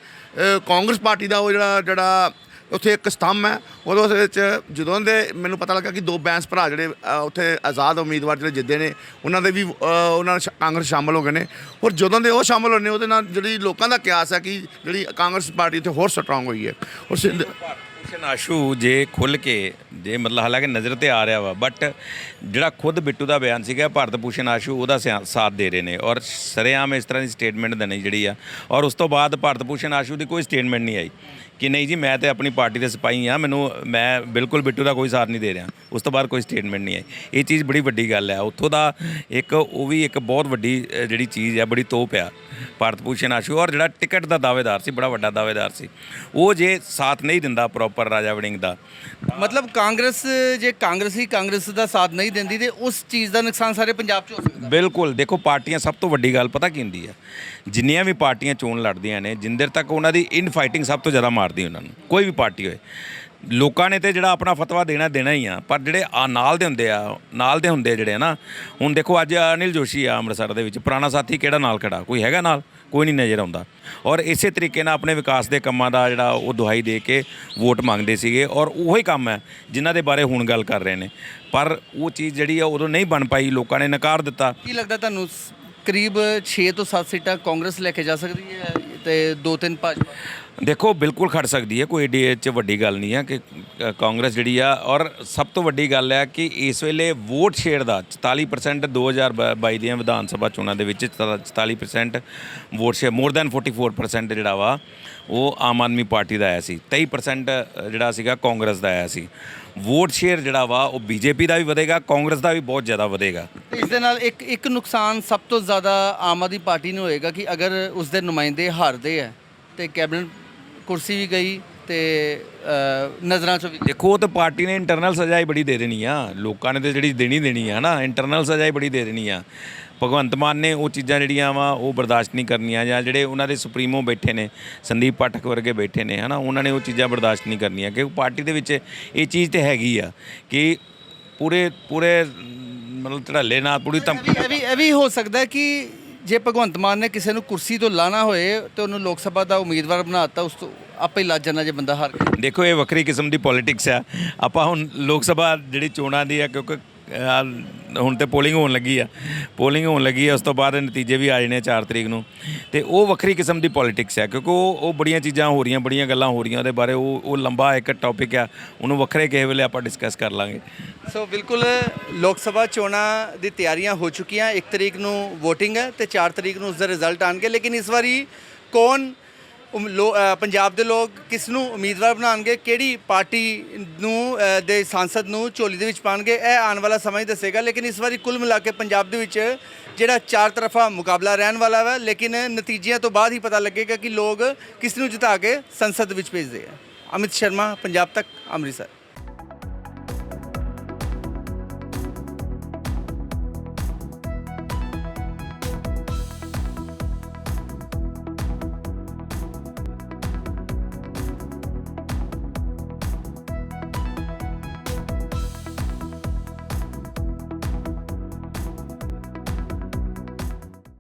ਕਾਂਗਰਸ ਪਾਰਟੀ ਦਾ ਉਹ ਜਿਹੜਾ ਜਿਹੜਾ ਉੱਥੇ ਇੱਕ ਸਤੰਭ ਹੈ। ਉਹਦੇ ਵਿੱਚ ਜਦੋਂ ਦੇ ਮੈਨੂੰ ਪਤਾ ਲੱਗਾ ਕਿ ਦੋ ਬੈਂਸ ਭਰਾ ਜਿਹੜੇ ਉੱਥੇ ਆਜ਼ਾਦ ਉਮੀਦਵਾਰ ਜਿਹੜੇ ਜਿੱਦੇ ਨੇ, ਉਹਨਾਂ ਦੇ ਵੀ ਉਹਨਾਂ ਨਾਲ ਸ਼- ਕਾਂਗਰਸ ਸ਼ਾਮਲ ਹੋ ਗਏ ਨੇ। ਔਰ ਜਦੋਂ ਦੇ ਉਹ ਸ਼ਾਮਲ ਹੋਏ ਨੇ, ਉਹਦੇ ਨਾਲ ਜਿਹੜੀ ਲੋਕਾਂ ਦਾ ਕਿਆਸ ਹੈ ਕਿ ਜਿਹੜੀ ਕਾਂਗਰਸ ਪਾਰਟੀ ਉੱਥੇ ਹੋਰ ਸਟਰੋਂਗ ਹੋਈ ਹੈ। ਔਰ ਸਿੰਧ ਭੂਸ਼ਣ ਆਸ਼ੂ ਜੇ ਖੁੱਲ ਕੇ, ਜੇ ਮਤਲਬ ਹਾਲਾਂਕਿ ਨਜ਼ਰ ਤੇ ਆ ਰਿਹਾ ਵਾ ਬਟ ਜਿਹੜਾ ਖੁਦ ਬਿੱਟੂ ਦਾ ਬਿਆਨ ਸੀਗਾ, ਭਾਰਤ ਭੂਸ਼ਣ ਆਸ਼ੂ ਉਹਦਾ ਸਿਆ- ਸਾਥ ਦੇ ਰਹੇ ਨੇ। ਔਰ ਸਰੇਆਮ ਇਸ ਤਰ੍ਹਾਂ ਦੀ ਸਟੇਟਮੈਂਟ ਦੇਣੀ ਜਿਹੜੀ ਆ। ਔਰ ਉਸ ਤੋਂ ਬਾਅਦ ਭਾਰਤ ਭੂਸ਼ਣ ਆਸ਼ੂ ਦੀ ਕੋਈ ਸਟੇਟਮੈਂਟ ਨਹੀਂ ਆਈ। ਕਿ ਨਹੀਂ ਜੀ ਮੈਂ ਤੇ ਆਪਣੀ ਪਾਰਟੀ ਦੇ ਸਿਪਾਹੀ ਆ ਮੈਨੂੰ ਮੈਂ ਬਿਲਕੁਲ ਬਿੱਟੂ ਦਾ ਕੋਈ ਸਾਥ ਨਹੀਂ ਦੇ ਰਿਹਾ। ਉਸ ਤੋਂ ਬਾਅਦ ਕੋਈ ਸਟੇਟਮੈਂਟ ਨਹੀਂ ਆਈ। ਇਹ ਚੀਜ਼ ਬੜੀ ਵੱਡੀ ਗੱਲ ਹੈ। ਉੱਥੋਂ ਦਾ ਇੱਕ ਉਹ ਵੀ ਇੱਕ ਬਹੁਤ ਵੱਡੀ ਜਿਹੜੀ ਚੀਜ਼ ਹੈ ਬੜੀ ਤੋਪ ਆ। ਭਾਰਤ ਭੂਸ਼ਣ ਆਸ਼ੂ। ਔਰ ਜਿਹੜਾ ਟਿਕਟ ਦਾ ਦਾਅਵੇਦਾਰ ਸੀ ਬੜਾ ਵੱਡਾ ਦਾਅਵੇਦਾਰ ਸੀ। ਉਹ ਜੇ ਸਾਥ ਨਹੀਂ ਦਿੰਦਾ ਪ੍ਰੋਪਰ ਰਾਜਾ ਵੜਿੰਗ ਦਾ ਮਤਲਬ ਕਾਂਗਰਸ ਜੇ ਕਾਂਗਰਸ ਹੀ ਕਾਂਗਰਸ ਦਾ ਸਾਥ ਨਹੀਂ ਦਿੰਦੀ ਤੇ ਉਸ ਚੀਜ਼ ਦਾ ਨੁਕਸਾਨ ਸਾਰੇ ਪੰਜਾਬ 'ਚ ਹੋ ਸਕਦਾ। ਬਿਲਕੁਲ। ਦੇਖੋ ਪਾਰਟੀਆਂ ਸਭ ਤੋਂ ਵੱਡੀ ਗੱਲ ਪਤਾ ਕੀ ਹੁੰਦੀ ਹੈ ਜਿੰਨੀਆਂ ਵੀ ਪਾਰਟੀਆਂ ਚੋਣ ਲੜਦੀਆਂ ਨੇ ਜਿੰਦਰ ਤੱਕ ਉਹਨਾਂ ਦੀ ਇਨ ਫਾਈਟਿੰਗ ਸਭ ਤੋਂ ਜ਼ਿਆਦਾ ਮਾਰਦੀ ਉਹਨਾਂ ਨੂੰ, ਕੋਈ ਵੀ ਪਾਰਟੀ ਹੋਏ। ਲੋਕਾਂ ਨੇ ਤੇ ਜਿਹੜਾ ਆਪਣਾ ਫਤਵਾ ਦੇਣਾ ਦੇਣਾ ਹੀ ਆ, ਪਰ ਜਿਹੜੇ ਆ ਨਾਲ ਦੇ ਹੁੰਦੇ ਆ, ਨਾਲ ਦੇ ਹੁੰਦੇ ਜਿਹੜੇ ਆ ਨਾ, ਹੁਣ ਦੇਖੋ ਅੱਜ ਅਨਿਲ ਜੋਸ਼ੀ ਆ ਅੰਮ੍ਰਿਤਸਰ ਦੇ ਵਿੱਚ, ਪੁਰਾਣਾ ਸਾਥੀ ਕਿਹੜਾ ਨਾਲ ਖੜਾ? ਕੋਈ ਹੈਗਾ ਨਾਲ? ਕੋਈ ਨਹੀਂ ਨਜ਼ਰ ਆਉਂਦਾ। ਔਰ ਇਸੇ ਤਰੀਕੇ ਨਾਲ ਆਪਣੇ ਵਿਕਾਸ ਦੇ ਕੰਮਾਂ ਦਾ ਜਿਹੜਾ ਉਹ ਦੁਹਾਈ ਦੇ ਕੇ ਵੋਟ ਮੰਗਦੇ ਸੀਗੇ, ਔਰ ਉਹੀ ਕੰਮ ਹੈ ਜਿਨ੍ਹਾਂ ਦੇ ਬਾਰੇ ਹੁਣ ਗੱਲ ਕਰ ਰਹੇ ਨੇ। ਪਰ ਉਹ ਚੀਜ਼ ਜਿਹੜੀ ਆ ਉਦੋਂ ਨਹੀਂ ਬਣ ਪਾਈ, ਲੋਕਾਂ ਨੇ ਨਕਾਰ ਦਿੱਤਾ। ਕੀ ਲੱਗਦਾ ਤੁਹਾਨੂੰ ਕਰੀਬ 6 ਤੋਂ 7 ਸੀਟਾਂ ਕਾਂਗਰਸ ਲੈ ਕੇ ਜਾ ਸਕਦੀ ਹੈ ਤੇ ਦੋ ਤਿੰਨ ਭਾਜਪਾ? ਦੇਖੋ ਬਿਲਕੁਲ ਖੜ ਸਕਦੀ ਹੈ ਕੋਈ ਏਡੀ ਇਹ 'ਚ ਵੱਡੀ ਗੱਲ ਨਹੀਂ ਹੈ ਕਿ ਅ, ਕਾਂਗਰਸ ਜਿਹੜੀ ਆ ਔਰ ਸਭ ਤੋਂ ਵੱਡੀ ਗੱਲ ਹੈ ਕਿ ਇਸ ਵੇਲੇ ਵੋਟ ਸ਼ੇਅਰ ਦਾ 44% 2022 ਦੀਆਂ ਵਿਧਾਨ ਸਭਾ ਚੋਣਾਂ ਦੇ ਵਿੱਚ 44% ਵੋਟ ਸ਼ੇਅਰ ਮੋਰ ਦੈਨ 44% ਜਿਹੜਾ ਵਾ ਉਹ ਆਮ ਆਦਮੀ ਪਾਰਟੀ ਦਾ ਆਇਆ ਸੀ 23% ਜਿਹੜਾ ਸੀਗਾ ਕਾਂਗਰਸ ਦਾ ਆਇਆ ਸੀ। ਵੋਟ ਸ਼ੇਅਰ ਜਿਹੜਾ ਵਾ ਉਹ ਬੀਜੇਪੀ ਦਾ ਵੀ ਵਧੇਗਾ ਕਾਂਗਰਸ ਦਾ ਵੀ ਬਹੁਤ ਜ਼ਿਆਦਾ ਵਧੇਗਾ। ਤੇ ਇਸ ਦੇ ਨਾਲ ਇੱਕ ਇੱਕ ਨੁਕਸਾਨ ਸਭ ਤੋਂ ਜ਼ਿਆਦਾ ਆਮ ਆਦਮੀ ਪਾਰਟੀ ਨੂੰ ਹੋਏਗਾ ਕਿ ਅਗਰ ਉਸ ਦੇ ਨੁਮਾਇੰਦੇ ਹਾਰਦੇ ਹੈ ਤੇ ਕੈਬਨਿਟ ਕੁਰਸੀ ਵੀ ਗਈ ਤੇ ਨਜ਼ਰਾਂ ਚੋਂ ਵੀ। ਦੇਖੋ ਉਹ ਤਾਂ ਪਾਰਟੀ ਨੇ ਇੰਟਰਨਲ ਸਜ਼ਾ ਹੀ ਬੜੀ ਦੇ ਦੇਣੀ ਆ ਲੋਕਾਂ ਨੇ ਤੇ ਜਿਹੜੀ ਦੇਣੀ ਦੇਣੀ ਆ ਨਾ ਇੰਟਰਨਲ ਸਜ਼ਾ ਹੀ ਬੜੀ ਦੇ ਦੇਣੀ ਆ ਭਗਵੰਤ ਮਾਨ ਨੇ ਉਹ ਚੀਜ਼ਾਂ ਜਿਹੜੀਆਂ ਵਾ ਉਹ ਬਰਦਾਸ਼ਤ ਨਹੀਂ ਕਰਨੀਆਂ ਜਾਂ ਜਿਹੜੇ ਉਹਨਾਂ ਦੇ ਸੁਪਰੀਮੋ ਬੈਠੇ ਨੇ ਸੰਦੀਪ ਪਾਠਕ ਵਰਗੇ ਬੈਠੇ ਨੇ ਹਨਾ ਉਹਨਾਂ ਨੇ ਉਹ ਚੀਜ਼ਾਂ ਬਰਦਾਸ਼ਤ ਨਹੀਂ ਕਰਨੀਆਂ ਕਿਉਂਕਿ ਪਾਰਟੀ ਦੇ ਵਿੱਚ ਇਹ ਚੀਜ਼ ਤੇ ਹੈਗੀ ਆ ਕਿ ਪੂਰੇ ਪੂਰੇ ਮਤਲਬ ਧੜੱਲੇ ਨਾਲ ਪੂਰੀ ਧਮ ਇਹ ਵੀ- ਇਹ ਹੋ ਸਕਦਾ ਕਿ ਜੇ ਭਗਵੰਤ ਮਾਨ ਨੇ ਕਿਸੇ ਨੂੰ ਕੁਰਸੀ ਤੋਂ ਲਾਣਾ ਹੋਏ ਤੇ ਉਹਨੂੰ ਲੋਕ ਸਭਾ ਦਾ ਉਮੀਦਵਾਰ ਬਣਾਤਾ, ਉਸ ਤੋਂ ਆਪੇ ਹੀ ਲੱਜ ਜਾਣਾ ਜੇ ਬੰਦਾ ਹਾਰ ਗਿਆ। ਦੇਖੋ, ਇਹ ਵੱਖਰੀ ਕਿਸਮ ਦੀ ਪੋਲਿਟਿਕਸ ਆ। ਆਪਾਂ ਹੁਣ ਲੋਕ ਸਭਾ ਜਿਹੜੀ ਚੋਣਾਂ ਦੀ ਆ, ਕਿਉਂਕਿ ਹੁਣ ਤੇ ਪੋਲਿੰਗ ਹੋਣ ਲੱਗੀ ਆ। ਪੋਲਿੰਗ ਹੋਣ ਲੱਗੀ ਆ, ਉਸ ਤੋਂ ਬਾਅਦ ਨਤੀਜੇ ਵੀ ਆ ਜਾਣੇ ਆ 4 ਤਰੀਕ ਨੂੰ। ਤੇ ਉਹ ਵੱਖਰੀ ਕਿਸਮ ਦੀ ਪੋਲਿਟਿਕਸ ਹੈ ਕਿਉਂਕਿ ਉਹ ਉਹ ਬੜੀਆਂ ਚੀਜ਼ਾਂ ਹੋ ਰਹੀਆਂ, ਬੜੀਆਂ ਗੱਲਾਂ ਹੋ ਰਹੀਆਂ, ਉਹਦੇ ਬਾਰੇ ਉਹ ਉਹ ਲੰਬਾ ਇੱਕ ਟੌਪਿਕ ਆ, ਉਹਨੂੰ ਵੱਖਰੇ ਕਿਸੇ ਵੇਲੇ ਆਪਾਂ ਡਿਸਕਸ ਕਰ ਲਾਂਗੇ। ਸੋ ਬਿਲਕੁਲ ਲੋਕ ਸਭਾ ਚੋਣਾਂ ਦੀ ਤਿਆਰੀਆਂ ਹੋ ਚੁੱਕੀਆਂ 1 ਤਰੀਕ ਨੂੰ VOTING ਹੈ ਤੇ 4 ਤਰੀਕ ਨੂੰ ਉਸ ਦਾ ਰਿਜ਼ਲਟ ਆਣਗੇ, ਲੇਕਿਨ ਇਸ ਵਾਰੀ ਕੌਣ ਉਮ- ਲੋ- ਅ, ਪੰਜਾਬ ਦੇ ਲੋਕ ਕਿਸ ਨੂੰ ਉਮੀਦਵਾਰ ਬਣਾਉਣਗੇ ਕਿਹੜੀ ਪਾਰਟੀ ਨੂੰ ਅ, ਦੇ ਸੰਸਦ ਨੂੰ ਝੋਲੀ ਦੇ ਵਿੱਚ ਪਾਣਗੇ ਇਹ ਆਉਣ ਵਾਲਾ ਸਮਾਂ ਹੀ ਦੱਸੇਗਾ। ਲੇਕਿਨ ਇਸ ਵਾਰੀ ਕੁੱਲ ਮਿਲਾ ਕੇ ਪੰਜਾਬ ਦੇ ਵਿੱਚ ਜਿਹੜਾ ਚਾਰ ਤਰਫਾ ਮੁਕਾਬਲਾ ਰਹਿਣ ਵਾਲਾ ਹੈ ਲੇਕਿਨ ਨਤੀਜਿਆਂ ਤੋਂ ਬਾਅਦ ਹੀ ਪਤਾ ਲੱਗੇਗਾ ਕਿ ਲੋਕ ਕਿਸ ਨੂੰ ਜਿਤਾ ਕੇ ਸੰਸਦ ਵਿੱਚ ਭੇਜਦੇ ਆ। ਅਮਿਤ ਸ਼ਰਮਾ ਪੰਜਾਬ ਤੱਕ ਅੰਮ੍ਰਿਤਸਰ।